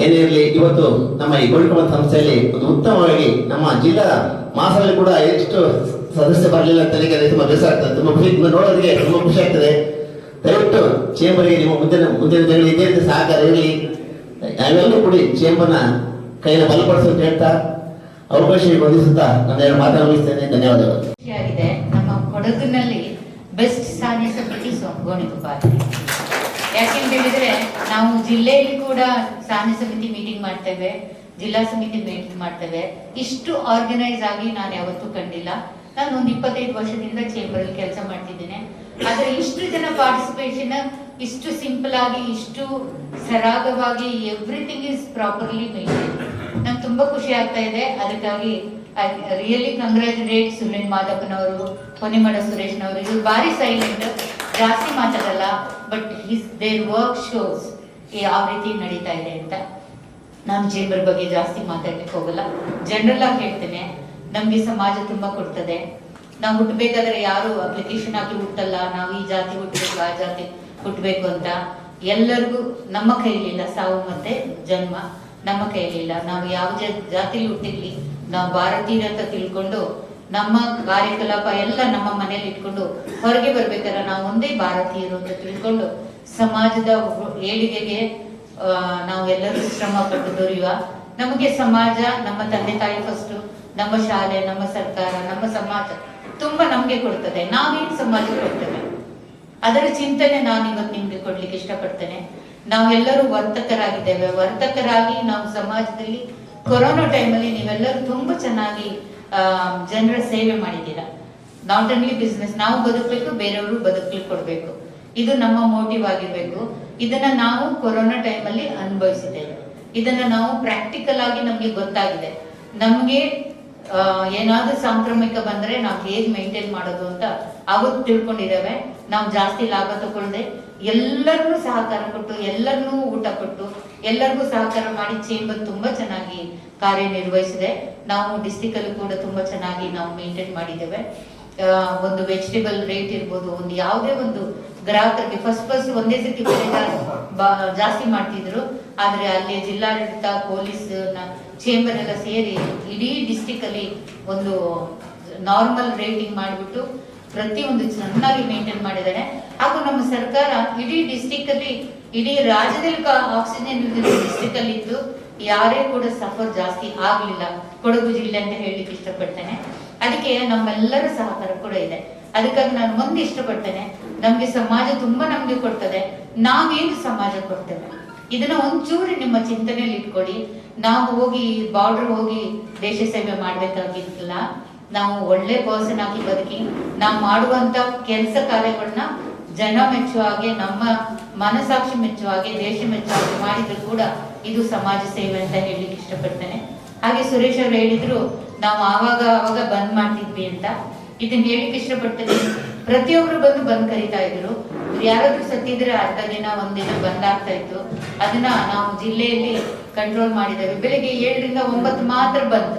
ಏನೇ ಇರಲಿ, ಇವತ್ತು ನಮ್ಮ ಈ ಗೋಲ್ಕಮ ಸಂಸ್ಥೆಯಲ್ಲಿ ಒಂದು ಉತ್ತಮವಾಗಿ ನಮ್ಮ ಜಿಲ್ಲಾ ಮಾಸದಲ್ಲಿ ಕೂಡ ಎಷ್ಟು ಸದಸ್ಯ ಬರಲಿಲ್ಲ ಅಂತ ತುಂಬಾ ಬೇಸರ ಆಗ್ತದೆ. ತುಂಬಾ ಖುಷಿ ನೋಡೋದಕ್ಕೆ ತುಂಬಾ ಖುಷಿ ಆಗ್ತದೆ. ದಯವಿಟ್ಟು ಚೇಂಬರ್ಗೆ ನಿಮ್ಮ ಮುಂದಿನ ಮುಂದಿನ ದಿನಗಳು ಇದೇ ಸಹಕಾರ ಇರಲಿ. ನಾವೆಲ್ಲರೂ ಕೂಡಿ ಚೇಂಬರ್ನ ಕೈನ ಬಲಪಡಿಸು ಅಂತ ಹೇಳ್ತಾ ಅವಕಾಶ ಹೊಂದಿಸುತ್ತಾ ನನ್ನ ಎರಡು ಮಾತನ್ನು ಮುಗಿಸ್ತೇನೆ. ಧನ್ಯವಾದಗಳು. ನಮ್ಮ ಕೊಡಗಿನಲ್ಲಿ ಬೆಸ್ಟ್ ಸಾಧನೆ ಸಮಿತಿ ಯಾಕೆಂತ ಹೇಳಿದ್ರೆ, ನಾವು ಜಿಲ್ಲೆಯಲ್ಲಿ ಕೂಡ ಸಾಧನೆ ಸಮಿತಿ ಮೀಟಿಂಗ್ ಮಾಡ್ತೇವೆ, ಜಿಲ್ಲಾ ಸಮಿತಿ ಮೀಟಿಂಗ್ ಮಾಡ್ತೇವೆ. ಇಷ್ಟು ಆರ್ಗನೈಸ್ ಆಗಿ ನಾನು ಯಾವತ್ತೂ ಕಂಡಿಲ್ಲ. ನಾನು ಒಂದು ಇಪ್ಪತ್ತೈದು ವರ್ಷದಿಂದ ಚೇಂಬರ್ ಅಲ್ಲಿ ಕೆಲಸ ಮಾಡ್ತಿದ್ದೇನೆ. ಆದ್ರೆ ಇಷ್ಟು ಜನ ಪಾರ್ಟಿಸಿಪೇಷನ್ ಇಷ್ಟು ಸಿಂಪಲ್ ಆಗಿ, ಇಷ್ಟು ಸರಾಗವಾಗಿ ಎವ್ರಿಥಿಂಗ್ ಇಸ್ ಪ್ರಾಪರ್ಲಿ ಮೇಂಟೈನ್ ನಂಗೆ ತುಂಬಾ ಖುಷಿ ಆಗ್ತಾ ಇದೆ. ಅದಕ್ಕಾಗಿ ರಿಯಲಿ ಕಂಗ್ರ್ಯಾಚುಲೇಟ್ ಸುನಿಲ್ ಮಾದಪ್ಪನವರು ಕೊನೆಮಡ ಸುರೇಶ್ನವರು. ಇದು ಭಾರಿ ಸೈಲೆಂಟ್ ಜಾಸ್ತಿ ಮಾತಾಡಲ್ಲ but his their work shows ಯಾವ ರೀತಿ ನಡೀತಾ ಇದೆ ಅಂತ. ನಾನು ಜೇಬರ್ ಬಗ್ಗೆ ಜಾಸ್ತಿ ಮಾತಾಡ್ಲಿಕ್ಕೆ ಹೋಗಲ್ಲ. ಜನರಲ್ ಆಗಿ ಹೇಳ್ತೇನೆ. ನಮ್ಗೆ ಸಮಾಜ ತುಂಬಾ ಕೊಡ್ತದೆ. ನಾವು ಹುಟ್ಟಬೇಕಾದ್ರೆ ಯಾರು ಅಪ್ಲಿಕೇಶನ್ ಹಾಕಿ ಹುಟ್ಟಲ್ಲ. ನಾವು ಈ ಜಾತಿ ಹುಟ್ಟಬೇಕು ಆ ಜಾತಿ ಹುಟ್ಟಬೇಕು ಅಂತ ಎಲ್ಲರಿಗೂ ನಮ್ಮ ಕೈಲಿಲ್ಲ ಸಾವು ಮತ್ತೆ ಜನ್ಮ, ನಮ್ಮ ಕೈಲಿಲ್ಲ. ನಾವು ಯಾವ ಜಾತಿಲಿ ಹುಟ್ಟಿರ್ಲಿ ನಾವು ಭಾರತೀಯರಂತ ತಿಳ್ಕೊಂಡು ನಮ್ಮ ಕಾರ್ಯಕಲಾಪ ಎಲ್ಲ ನಮ್ಮ ಮನೇಲಿ ಇಟ್ಕೊಂಡು ಹೊರಗೆ ಬರ್ಬೇಕಾದ್ರೆ ನಾವು ಒಂದೇ ಭಾರತೀಯರು ಅಂತ ತಿಳ್ಕೊಂಡು ಸಮಾಜದ ಏಳಿಗೆಗೆ ನಾವು ಎಲ್ಲರೂ ಶ್ರಮ ಪಟ್ಟು ದೊರೆಯುವ ನಮಗೆ ಸಮಾಜ, ನಮ್ಮ ತಂದೆ ತಾಯಿ ಫಸ್ಟ್ ನಮ್ಮ ಶಾಲೆ, ನಮ್ಮ ಸರ್ಕಾರ, ನಮ್ಮ ಸಮಾಜ ತುಂಬಾ ನಮ್ಗೆ ಕೊಡ್ತದೆ. ನಾವೇನು ಸಮಾಜ ಕೊಡ್ತೇವೆ? ಅದರ ಚಿಂತನೆ ನಾನು ಇವತ್ತು ನಿಮ್ಗೆ ಕೊಡ್ಲಿಕ್ಕೆ ಇಷ್ಟಪಡ್ತೇನೆ. ನಾವೆಲ್ಲರೂ ವರ್ತಕರಾಗಿದ್ದೇವೆ. ವರ್ತಕರಾಗಿ ನಾವು ಸಮಾಜದಲ್ಲಿ ಕೊರೋನಾ ಟೈಮಲ್ಲಿ ನೀವೆಲ್ಲರೂ ತುಂಬಾ ಚೆನ್ನಾಗಿ ಜನರ ಸೇವೆ ಮಾಡಿದ್ದೀರಾ. ನಾಟ್ ಓನ್ಲಿ ಬಿಸ್ನೆಸ್, ನಾವು ಬದುಕಬೇಕು, ಬೇರೆಯವರು ಬದುಕಲಿಕ್ಕೆ ಕೊಡಬೇಕು. ಇದು ನಮ್ಮ ಮೋಟಿವ್ ಆಗಿರ್ಬೇಕು. ಇದನ್ನ ನಾವು ಕೊರೋನಾ ಟೈಮಲ್ಲಿ ಅನುಭವಿಸಿದ್ದೇವೆ. ಇದನ್ನ ನಾವು ಪ್ರಾಕ್ಟಿಕಲ್ ಆಗಿ ನಮ್ಗೆ ಗೊತ್ತಾಗಿದೆ. ನಮ್ಗೆ ಏನಾದ್ರೂ ಸಾಂಕ್ರಾಮಿಕ ಬಂದ್ರೆ ನಾವು ಹೇಗ್ ಮೇಂಟೈನ್ ಮಾಡೋದು ಅಂತ ಅವತ್ತು ತಿಳ್ಕೊಂಡಿದ್ದೇವೆ ನಾವು ಜಾಸ್ತಿ ಲಾಭ ತಗೊಳ್ದೆ ಎಲ್ಲರಿಗೂ ಸಹಕಾರ ಕೊಟ್ಟು ಎಲ್ಲರನ್ನೂ ಊಟ ಕೊಟ್ಟು, ಎಲ್ಲರಿಗೂ ಸಹಕಾರ ಮಾಡಿ ಚೇಂಬರ್ ತುಂಬಾ ಚೆನ್ನಾಗಿ ಕಾರ್ಯನಿರ್ವಹಿಸಿದೆ. ನಾವು ಡಿಸ್ಟಿಕ್ ಅಲ್ಲಿ ಕೂಡ ತುಂಬಾ ಚೆನ್ನಾಗಿ ನಾವು ಮೇಂಟೈನ್ ಮಾಡಿದ್ದೇವೆ. ಒಂದು ವೆಜಿಟೇಬಲ್ ರೇಟ್ ಇರ್ಬೋದು, ಒಂದು ಯಾವುದೇ ಒಂದು ಗ್ರಾಹಕರಿಗೆ ಫಸ್ಟ್ ಫಸ್ಟ್ ಒಂದೇ ಸತಿ ಜಾಸ್ತಿ ಮಾಡ್ತಿದ್ರು. ಆದ್ರೆ ಅಲ್ಲಿ ಜಿಲ್ಲಾಡಳಿತ ಪೊಲೀಸ್ ಚೇಂಬರ್ ಎಲ್ಲ ಸೇರಿ ಇಡೀ ಡಿಸ್ಟಿಕ್ ಅಲ್ಲಿ ಒಂದು ನಾರ್ಮಲ್ ರೇಟಿಂಗ್ ಮಾಡಿಬಿಟ್ಟು ಪ್ರತಿಯೊಂದು ಚೆನ್ನಾಗಿ ಮೇಂಟೈನ್ ಮಾಡಿದ್ದಾರೆ. ಹಾಗೂ ನಮ್ಮ ಸರ್ಕಾರ ಇಡೀ ಡಿಸ್ಟಿಕ್ ಅಲ್ಲಿ, ಇಡೀ ರಾಜ್ಯದಲ್ಲಿ ಆಕ್ಸಿಜನ್ ಡಿಸ್ಟಿಕ್ ಅಲ್ಲಿ ಇದ್ದು ಯಾರೇ ಕೂಡ ಸಫರ್ ಜಾಸ್ತಿ ಆಗ್ಲಿಲ್ಲ. ಕೊಡಗು ಜಿಲ್ಲೆ ಅಂತ ಹೇಳಲಿಕ್ಕೆ ಇಷ್ಟಪಡ್ತೇನೆ. ಅದಕ್ಕೆ ನಮ್ಮೆಲ್ಲರ ಸಹಕಾರ ಕೂಡ ಇದೆ. ಅದಕ್ಕಾಗಿ ನಾನು ಮುಂದೆ ಇಷ್ಟಪಡ್ತೇನೆ. ನಮಗೆ ಸಮಾಜ ತುಂಬಾ ನಮಗೆ ಕೊಡ್ತದೆ. ನಾವೇನು ಸಮಾಜ ಕೊಡ್ತೇವೆ? ಇದನ್ನ ಒಂಚೂರು ನಿಮ್ಮ ಚಿಂತನೆಯಲ್ಲಿ ಇಟ್ಕೊಳ್ಳಿ. ನಾವು ಹೋಗಿ, ಬಾರ್ಡರ್ ಹೋಗಿ ದೇಶ ಸೇವೆ ಮಾಡ್ಬೇಕಾಗಿತ್ತಲ್ಲ, ನಾವು ಒಳ್ಳೆ ಪರ್ಸನ್ ಆಗಿ ಬದುಕಿ, ನಾವು ಮಾಡುವಂತ ಕೆಲಸ ಕಾರ್ಯಗಳನ್ನ ಜನ ಮೆಚ್ಚುವ ಹಾಗೆ ನಮ್ಮ ಮನಸಾಕ್ಷಿ ಮೆಚ್ಚುವ ಹಾಗೆ ದೇಶ ಮೆಚ್ಚುವ ಹಾಗೆ ಮಾಡಿದ್ರು ಕೂಡ ಇದು ಸಮಾಜ ಸೇವೆ ಅಂತ ಹೇಳಲಿಕ್ಕೆ ಇಷ್ಟಪಡ್ತೇನೆ. ಹಾಗೆ ಸುರೇಶ್ ಅವರು ಹೇಳಿದ್ರು, ನಾವು ಆವಾಗ ಆವಾಗ ಬಂದ್ ಮಾಡ್ತಿದ್ವಿ ಅಂತ. ಇದನ್ನ ಹೇಳಿಕ್ಕೆ ಇಷ್ಟಪಡ್ತೇನೆ ಪ್ರತಿಯೊಬ್ರು ಬಂದು ಬಂದ್ ಕರಿತಾ ಇದ್ರು. ಯಾರಾದ್ರೂ ಸತ್ತಿದ್ರೆ ಅರ್ಧ ದಿನ ಒಂದಿನ ಬಂದ್ ಆಗ್ತಾ ಇತ್ತು. ಅದನ್ನ ನಾವು ಜಿಲ್ಲೆಯಲ್ಲಿ ಕಂಟ್ರೋಲ್ ಮಾಡಿದ್ದೇವೆ. ಬೆಳಿಗ್ಗೆ ಏಳರಿಂದ ಒಂಬತ್ತು ಮಾತ್ರ ಬಂದ್.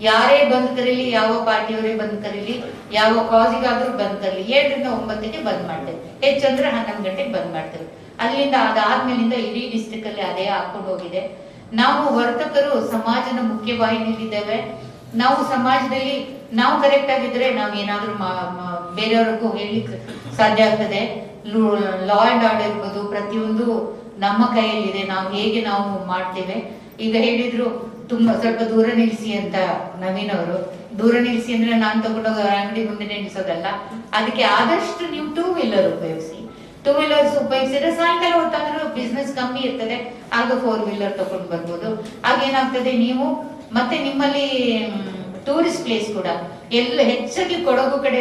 ಯಾರೇ ಬಂದ್ ಕರೀಲಿ, ಯಾವ ಪಾರ್ಟಿಯವರೇ ಬಂದ್ ಕರೀಲಿ, ಯಾವ ಕಾಸಿಗಾದ್ರೂ ಬಂದ್ ಕರೀಲಿ, ಏಳರಿಂದ ಒಂಬತ್ತಕ್ಕೆ ಬಂದ್ ಮಾಡ್ತೇವೆ. ಹೆಚ್ಚಂದ್ರೆ ಹನ್ನೊಂದು ಗಂಟೆಗೆ ಬಂದ್ ಮಾಡ್ತೇವೆ. ಅಲ್ಲಿಂದ ಅದಾದ್ಮೇಲಿಂದ ಇಡೀ ಡಿಸ್ಟಿಕ್ ಅಲ್ಲಿ ಅದೇ ಹಾಕೊಂಡು ಹೋಗಿದೆ. ನಾವು ವರ್ತಕರು ಸಮಾಜದ ಮುಖ್ಯವಾಹಿನಿಯಲ್ಲಿದ್ದೇವೆ. ನಾವು ಸಮಾಜದಲ್ಲಿ ನಾವು ಕರೆಕ್ಟ್ ಆಗಿದ್ರೆ ನಾವು ಏನಾದ್ರೂ ಬೇರೆಯವ್ರಿಗೂ ಹೇಳಲಿಕ್ಕೆ ಸಾಧ್ಯ ಆಗ್ತದೆ. ಲಾ ಅಂಡ್ ಆರ್ಡರ್ ಇರ್ಬೋದು, ಪ್ರತಿಯೊಂದು ನಮ್ಮ ಕೈಯಲ್ಲಿದೆ. ನಾವು ಹೇಗೆ ನಾವು ಮಾಡ್ತೇವೆ. ಈಗ ಹೇಳಿದ್ರು ತುಂಬಾ ಸ್ವಲ್ಪ ದೂರ ನಿಲ್ಲಿಸಿ ಅಂತ ನವೀನ್ ಅವರು. ದೂರ ನಿಲ್ಲಿಸಿ ಅಂದ್ರೆ ನಾನು ತಗೊಂಡೋಗ ಅಂಗಡಿ ಮುಂದೆ ನಿಲ್ಲಿಸೋದಲ್ಲ. ಅದಕ್ಕೆ ಆದಷ್ಟು ನೀವು ಟೂ ವೀಲರ್ ಉಪಯೋಗಿಸಿ. ಟೂ ವೀಲರ್ಸ್ ಉಪಯೋಗಿಸಿದ್ರೆ ಸಾಯಂಕಾಲ ಹೊತ್ತಾದ್ರೂ ಬಿಸ್ನೆಸ್ ಕಮ್ಮಿ ಇರ್ತದೆ. ಆಗ ಫೋರ್ ವೀಲರ್ ತಗೊಂಡು ಬರ್ಬೋದು. ಆಗ ಏನಾಗ್ತದೆ, ನೀವು ಮತ್ತೆ ನಿಮ್ಮಲ್ಲಿ ಟೂರಿಸ್ಟ್ ಪ್ಲೇಸ್ ಕೂಡ. ಎಲ್ಲ ಹೆಚ್ಚಾಗಿ ಕೊಡಗು ಕಡೆ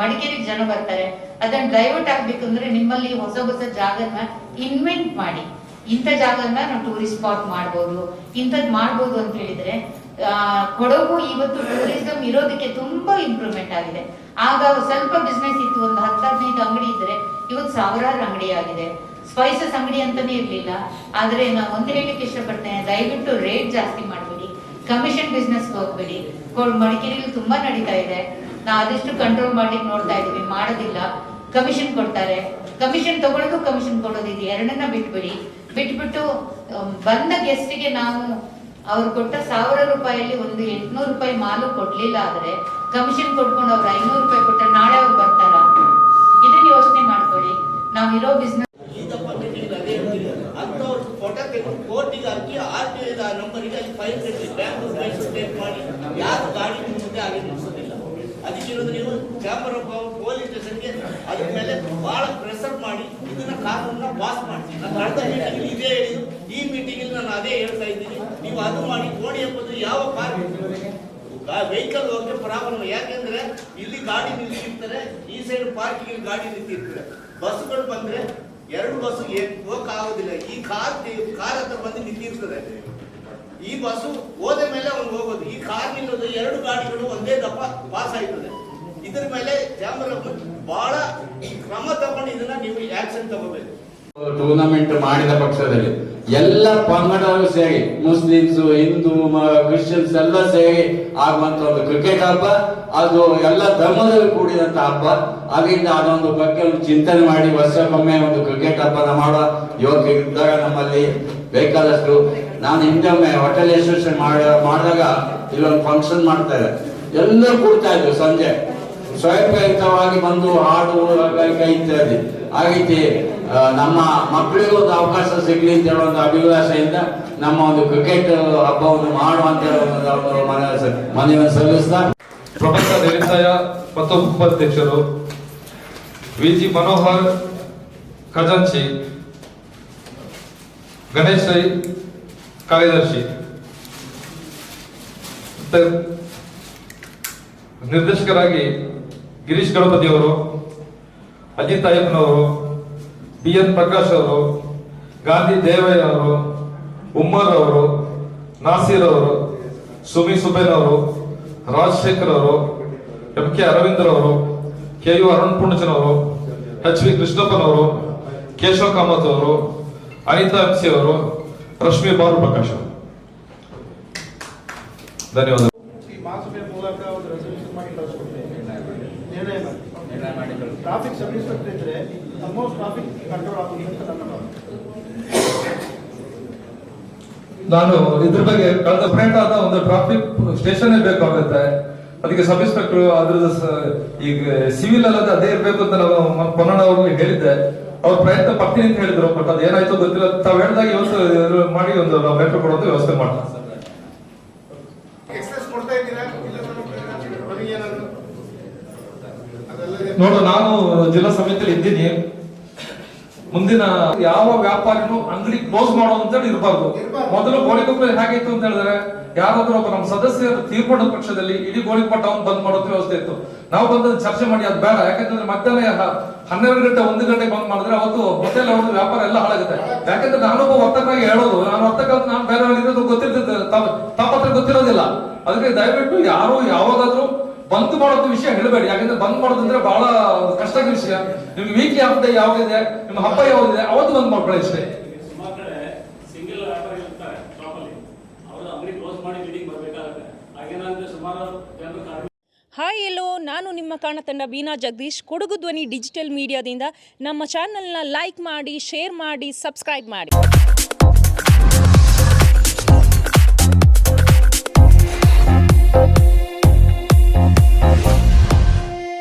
ಮಡಿಕೇರಿಗೆ ಜನ ಬರ್ತಾರೆ. ಅದನ್ನ ಡೈವರ್ಟ್ ಆಗ್ಬೇಕಂದ್ರೆ ನಿಮ್ಮಲ್ಲಿ ಹೊಸ ಹೊಸ ಜಾಗನ ಇನ್ವೆಂಟ್ ಮಾಡಿ. ಇಂಥ ಜಾಗನ ನಾವು ಟೂರಿಸ್ಟ್ ಸ್ಪಾಟ್ ಮಾಡ್ಬೋದು. ಇಂಥದ್ ಮಾಡ್ಬೋದು ಅಂತ ಹೇಳಿದ್ರೆ ಕೊಡಗು ಇವತ್ತು ಟೂರಿಸಂ ಇರೋದಕ್ಕೆ ತುಂಬಾ ಇಂಪ್ರೂವ್ಮೆಂಟ್ ಆಗಿದೆ. ಆಗ ಸ್ವಲ್ಪ ಬಿಸ್ನೆಸ್ ಇತ್ತು, ಒಂದು ಹತ್ತು ಹದಿನೈದು ಅಂಗಡಿ ಇದ್ರೆ, ಇವತ್ತು ಸಾವಿರಾರು ಅಂಗಡಿ ಆಗಿದೆ. ಸ್ಪೈಸಸ್ ಅಂಗಡಿ ಅಂತಾನೆ ಇರ್ಲಿಲ್ಲ. ಆದ್ರೆ ನಾವು ಒಂದು ಹೇಳಲಿಕ್ಕೆ ಇಷ್ಟಪಡ್ತೇನೆ, ದಯವಿಟ್ಟು ರೇಟ್ ಜಾಸ್ತಿ ಮಾಡಬೇಡಿ ಕಮಿಷನ್ ಬಿಸ್ನೆಸ್ ಹೋಗ್ಬೇಡಿ. ಮಡಿಕೇರಿ ಮಡಿಕೇರಿಯಲ್ಲಿ ತುಂಬಾ ನಡೀತಾ ಇದೆ. ನಾವು ಆದಷ್ಟು ಕಂಟ್ರೋಲ್ ಮಾಡ್ಲಿಕ್ಕೆ ನೋಡ್ತಾ ಇದೀವಿ ಮಾಡೋದಿಲ್ಲ. ಕಮಿಷನ್ ಕೊಡ್ತಾರೆ. ಕಮಿಷನ್ ತಗೊಳ್ಳೋದು ಕಮಿಷನ್ ಕೊಡೋದು ಇದು. ಎರಡನ್ನ ಬಿಟ್ಬಿಡಿ. ಬಿಟ್ಬಿಟ್ಟು ಬಂದ ಗೆಸ್ಟ್ಗೆ ನಾವು ಅವ್ರು ಕೊಟ್ಟ ಸಾವಿರ ರೂಪಾಯಲ್ಲಿ ಒಂದು ಎಂಟ್ನೂರು ರೂಪಾಯಿ ಮಾಲು ಕೊಡ್ಲಿಲ್ಲ ಆದ್ರೆ ಕಮಿಷನ್ ಕೊಟ್ಕೊಂಡು ಅವ್ರು ಐನೂರು ರೂಪಾಯಿ ಕೊಟ್ಟರೆ ನಾಳೆ ಅವ್ರು ಬರ್ತಾರ? ಇದನ್ನ ಯೋಚನೆ ಮಾಡ್ಕೊಳ್ಳಿ. ನಾವಿರೋ ಬಿಸ್ನೆಸ್ ಈಗಪ್ಪ ಮೀಟಿಂಗ್ ಅದೇ ಹೇಳ್ತೀನಿ ಅಂಥವ್ರು ಫೋಟೋ ತೆಗೆದು ಕೋರ್ಟಿಗೆ ಅರ್ಜಿ ಆರ್ ಆ ನಂಬರಿಗೆ ಅಲ್ಲಿ ಫೈಲ್ ಕಟ್ಟಿ ಬ್ಯಾಂಕ್ ಮೈಸೂರು ಮಾಡಿ ಯಾರು ಗಾಡಿ ಮುಂದೆ ಆಗಿ ನಿಲ್ಲಿಸೋದಿಲ್ಲ ಅದಕ್ಕೆ ನೀವು ಚಾಂಬರ್ ಆಫ್ ಪೊಲೀಸ್ ಸ್ಟೇಷನ್ಗೆ ಅದ್ರ ಮೇಲೆ ಬಹಳ ಪ್ರೆಸರ್ ಮಾಡಿ ಇದನ್ನ ಕಾನೂನನ್ನ ಪಾಸ್ ಮಾಡ್ತೀನಿ ನಾನು ಮೀಟಿಂಗ್ ಇದೇ ಹೇಳಿದ್ದು ಈ ಮೀಟಿಂಗ್ ನಾನು ಅದೇ ಹೇಳ್ತಾ ಇದ್ದೀನಿ. ನೀವು ಅದು ಮಾಡಿ ಕೋಣಿ ಎಂಬುದು ಯಾವ ಪಾರ್ಕ್ ವೆಹಿಕಲ್ ಹೋಗಿ ಪ್ರಾಬ್ಲಮ್ ಯಾಕೆಂದ್ರೆ ಇಲ್ಲಿ ಗಾಡಿ ನಿಲ್ಲಿಸಿರ್ತಾರೆ ಈ ಸೈಡ್ ಪಾರ್ಕಿಂಗ್ ಗಾಡಿ ನಿಂತಿರ್ತಾರೆ. ಬಸ್ಗಳು ಬಂದ್ರೆ ಎರಡು ಬಸ್ ಹೋಗಕ್ ಆಗೋದಿಲ್ಲ. ಈ ಕಾರ್ ಕಾರ್ ಹತ್ರ ಬಂದು ನಿಂತಿರ್ತದೆ. ಈ ಬಸ್ಸು ಹೋದ ಮೇಲೆ ಅವ್ನು ಹೋಗೋದು. ಈ ಕಾರ್ ನಿಲ್ಲೋದು, ಎರಡು ಗಾಡಿಗಳು ಒಂದೇ ದಪ್ಪ ಪಾಸ್ ಆಯ್ತದೆ. ಇದ್ರ ಮೇಲೆ ಜಾಮರ ಬಹಳ ಕ್ರಮ ತಗೊಂಡು ಇದನ್ನ ನೀವು ಆಕ್ಷನ್ ತಗೋಬೇಕು. ಟೂರ್ನಮೆಂಟ್ ಮಾಡಿದ ಪಕ್ಷದಲ್ಲಿ ಎಲ್ಲ ಪಂಗಡಗಳು ಸೇರಿ, ಮುಸ್ಲಿಮ್ಸ್, ಹಿಂದೂ ಕ್ರಿಶ್ಚಿಯನ್ಸ್ ಎಲ್ಲ ಸೇರಿ ಆಗುವಂತ ಒಂದು ಕ್ರಿಕೆಟ್ ಹಬ್ಬ, ಅದು ಎಲ್ಲ ಧರ್ಮದಲ್ಲಿ ಕೂಡಿದಂತ ಹಬ್ಬ. ಅದರಿಂದ ಅದೊಂದು ಬಗ್ಗೆ ಒಂದು ಚಿಂತನೆ ಮಾಡಿ ವರ್ಷಕ್ಕೊಮ್ಮೆ ಒಂದು ಕ್ರಿಕೆಟ್ ಹಬ್ಬನ ಮಾಡುವ ಯೋಗ್ಯ ಇದ್ದಾಗ ನಮ್ಮಲ್ಲಿ ಬೇಕಾದಷ್ಟು ನಾನು ಹಿಂದೊಮ್ಮೆ ಹೋಟೆಲ್ ಅಸೋಸಿಯೇಷನ್ ಮಾಡ ಮಾಡಿದಾಗ ಇಲ್ಲೊಂದು ಫಂಕ್ಷನ್ ಮಾಡ್ತಾ ಇದ್ದಾರೆ ಎಲ್ಲರೂ ಕೂಡ್ತಾ ಇದ್ರು ಸಂಜೆ. ಸ್ವಯಂಪ್ರೇರಿತವಾಗಿ ಬಂದು ಹಾಡು ಇತ್ಯಾದಿ. ಆಗೈತಿ ನಮ್ಮ ಮಕ್ಕಳಿಗೂ ಒಂದು ಅವಕಾಶ ಸಿಗ್ಲಿ ಅಂತ ಹೇಳೋ ಒಂದು ಅಭಿಲಾಷೆಯಿಂದ ನಮ್ಮ ಒಂದು ಕ್ರಿಕೆಟ್ ಹಬ್ಬವನ್ನು ಮಾಡುವಂತ ಮನವಿಯನ್ನು ಸಲ್ಲಿಸ್ತಾ ಪ್ರೊಫೆಸರ್ ರೇಣುಕಾಯ ಮತ್ತು ಉಪಾಧ್ಯಕ್ಷರು ವಿ ಜಿ ಮನೋಹರ್, ಖಜಾಂಚಿ, ಗಣೇಶ್ ಕಾರ್ಯದರ್ಶಿ. ನಿರ್ದೇಶಕರಾಗಿ ಗಿರೀಶ್ ಗಣಪತಿ ಅಜಿತ್ ಅಯ್ಯಪ್ಪನವರು ಬಿ ಎನ್ ಪ್ರಕಾಶ್ ಅವರು, ಗಾಂಧಿ ದೇವಯ್ಯ ಅವರು, ಉಮ್ಮರ್ ಅವರು, ನಾಸೀರ್ ಅವರು, ಸುಮಿ ಸುಬೇನ್ ಅವರು, ರಾಜಶೇಖರ್ ಅವರು ಎಂ ಕೆ ಅರವಿಂದರ್ ಅವರು, ಕೆ ಯು ಅರುಣ್ ಪುಣಚನ್ ಅವರು, ಎಚ್ ವಿ ಕೃಷ್ಣಪ್ಪನವರು, ಕೇಶವ ಕಾಮತ್ ಅವರು, ಅನಿತಾ ಎಂ ಅವರು ರಶ್ಮಿ ಬಾರ್ ಪ್ರಕಾಶ್ ಅವರು ಧನ್ಯವಾದ. ಈ ಮಾಸಭೆ ಮೂಲಕ ಒಂದು ರೆಸಲ್ಯೂಷನ್ ಮಾಡಿ ಮಾಡಿ ಟ್ರಾಫಿಕ್ ಸಬ್ ಇನ್ಸ್ಪೆಕ್ಟರ್ ಇದ್ರೆ ಆಲ್ಮೋಸ್ಟ್ ಟ್ರಾಫಿಕ್ ಕಂಟ್ರೋಲ್ ಆಗುತ್ತೆ ಅಂತ ನನ್ನ ನಾನು ಇದ್ರ ಬಗ್ಗೆ ಕಳೆದ ಫ್ರೆಂಡ್ ಆದ ಒಂದು ಟ್ರಾಫಿಕ್ ಸ್ಟೇಷನ್ ಬೇಕಾಗುತ್ತೆ. ಅದಕ್ಕೆ ಸಬ್ ಇನ್ಸ್ಪೆಕ್ಟರ್ ಅದ್ರದ್ದು ಸ- ಈಗ ಸಿವಿಲ್ ಅಲ್ಲದೆ ಅದೇ ಇರಬೇಕು ಅಂತ ನಾವು ಪೊನ್ನಣ್ಣ ಅವ್ರಿಗೆ ಹೇಳಿದ್ದೆ. ಅವ್ರ ಪ್ರಯತ್ನ ಪಡ್ತೀನಿ ಅಂತ ಹೇಳಿದ್ರು ಬಟ್ ಅದು ಏನಾಯ್ತು ಗೊತ್ತಿಲ್ಲ. ತಾವ್ ಹೇಳ್ದಾಗ ವ್ಯವಸ್ಥೆ ಮಾಡಿ ಒಂದು ನಾವು ಲೆಟರ್ ಕೊಡೋದು ವ್ಯವಸ್ಥೆ ಮಾಡ್ತಾರೆ. ನೋಡು ನಾನು ಜಿಲ್ಲಾ ಸಮಿತಿಯಲ್ಲಿ ಇದ್ದೀನಿ. ಮುಂದಿನ ಯಾವ ವ್ಯಾಪಾರಿನೂ ಅಂಗಡಿ ಕ್ಲೋಸ್ ಮಾಡೋ ಅಂತೇಳಿ ಇರಬಾರ್ದು. ಇರ್ಬಾರ್ದು. ಮೊದಲು ಗೋಳಿಕೊಪ್ಪಲು ಹೇಗಿತ್ತು ಅಂತ ಹೇಳಿದ್ರೆ ಯಾರಾದ್ರೂ ಒಬ್ಬ ನಮ್ಮ ಸದಸ್ಯರು ತೀರ್ಕೊಂಡ ಪಕ್ಷದಲ್ಲಿ ಇಡೀ ಗೋಳಿಪಟ್ಟವನ್ನು ಬಂದ್ ಮಾಡೋ ವ್ಯವಸ್ಥೆ ಇತ್ತು. ನಾವು ಬಂದ ಚರ್ಚೆ ಮಾಡಿ ಅದು ಬೇಡ. ಯಾಕಂದ್ರೆ ಮಧ್ಯಾಹ್ನ ಹನ್ನೆರಡು ಗಂಟೆ ಒಂದು ಗಂಟೆ ಬಂದ್ ಮಾಡಿದ್ರೆ ಅವತ್ತು ಹೋಟೆಲ್ ಅವ್ರದ್ದು ವ್ಯಾಪಾರ ಎಲ್ಲ ಹಾಳಾಗುತ್ತೆ. ಯಾಕಂದ್ರೆ ನಾನೊಬ್ಬ ವರ್ತಕಾಗಿ ಹೇಳೋದು ನಾನು ವರ್ತಕ ನಾನು ಬೇರೆ ಗೊತ್ತಿರ್ತಿತ್ತು ಗೊತ್ತಿರ್ತದೆ ತಾಪತ್ರ ಗೊತ್ತಿರೋದಿಲ್ಲ. ಅದಕ್ಕೆ ದಯವಿಟ್ಟು ಯಾರು ಯಾವಾಗಾದ್ರೂ ಬಂದ್ ಮಾಡೋದು ವಿಷಯ ಹೇಳಬೇಡಿ. ಯಾಕಂದ್ರೆ ಬಂದ್ ಮಾಡೋದಂದ್ರೆ ಬಹಳ ಕಷ್ಟದ ವಿಷಯ. ನಿಮ್ಗೆ ವೀಕ್ಲಿ ಡೇ ಯಾವ್ದಿದೆ ನಿಮ್ಮ ಹಬ್ಬ ಯಾವ್ದಿದೆ ಅವತ್ತು ಬಂದ್ ಮಾಡ್ಕೊಳ್ಳಿ ಅಷ್ಟೇ. ಸುಮಾರು ಸಿಂಗಲ್ ವ್ಯಾಪಾರಿ ಇರ್ತಾರೆ ಶಾಪಲ್ಲಿ ಅವರು ಅಂಗಡಿ ಕ್ಲೋಸ್ ಮಾಡಿ ಮೀಟಿಂಗ್ ಬರಬೇಕಾಗುತ್ತೆ. ಹಾಗೇನಂದ್ರೆ ಸುಮಾರು ಹಾಯ್ ಎಲ್ಲೋ ನಾನು ನಿಮ್ಮ ಕಾಣತಂಡ ಬೀನಾ ಜಗದೀಶ್. ಕೊಡಗು ಧ್ವನಿ ಡಿಜಿಟಲ್ ಮೀಡಿಯಾದಿಂದ ನಮ್ಮ ಚಾನಲ್ನ ಲೈಕ್ ಮಾಡಿ ಶೇರ್ ಮಾಡಿ ಸಬ್ಸ್ಕ್ರೈಬ್ ಮಾಡಿ.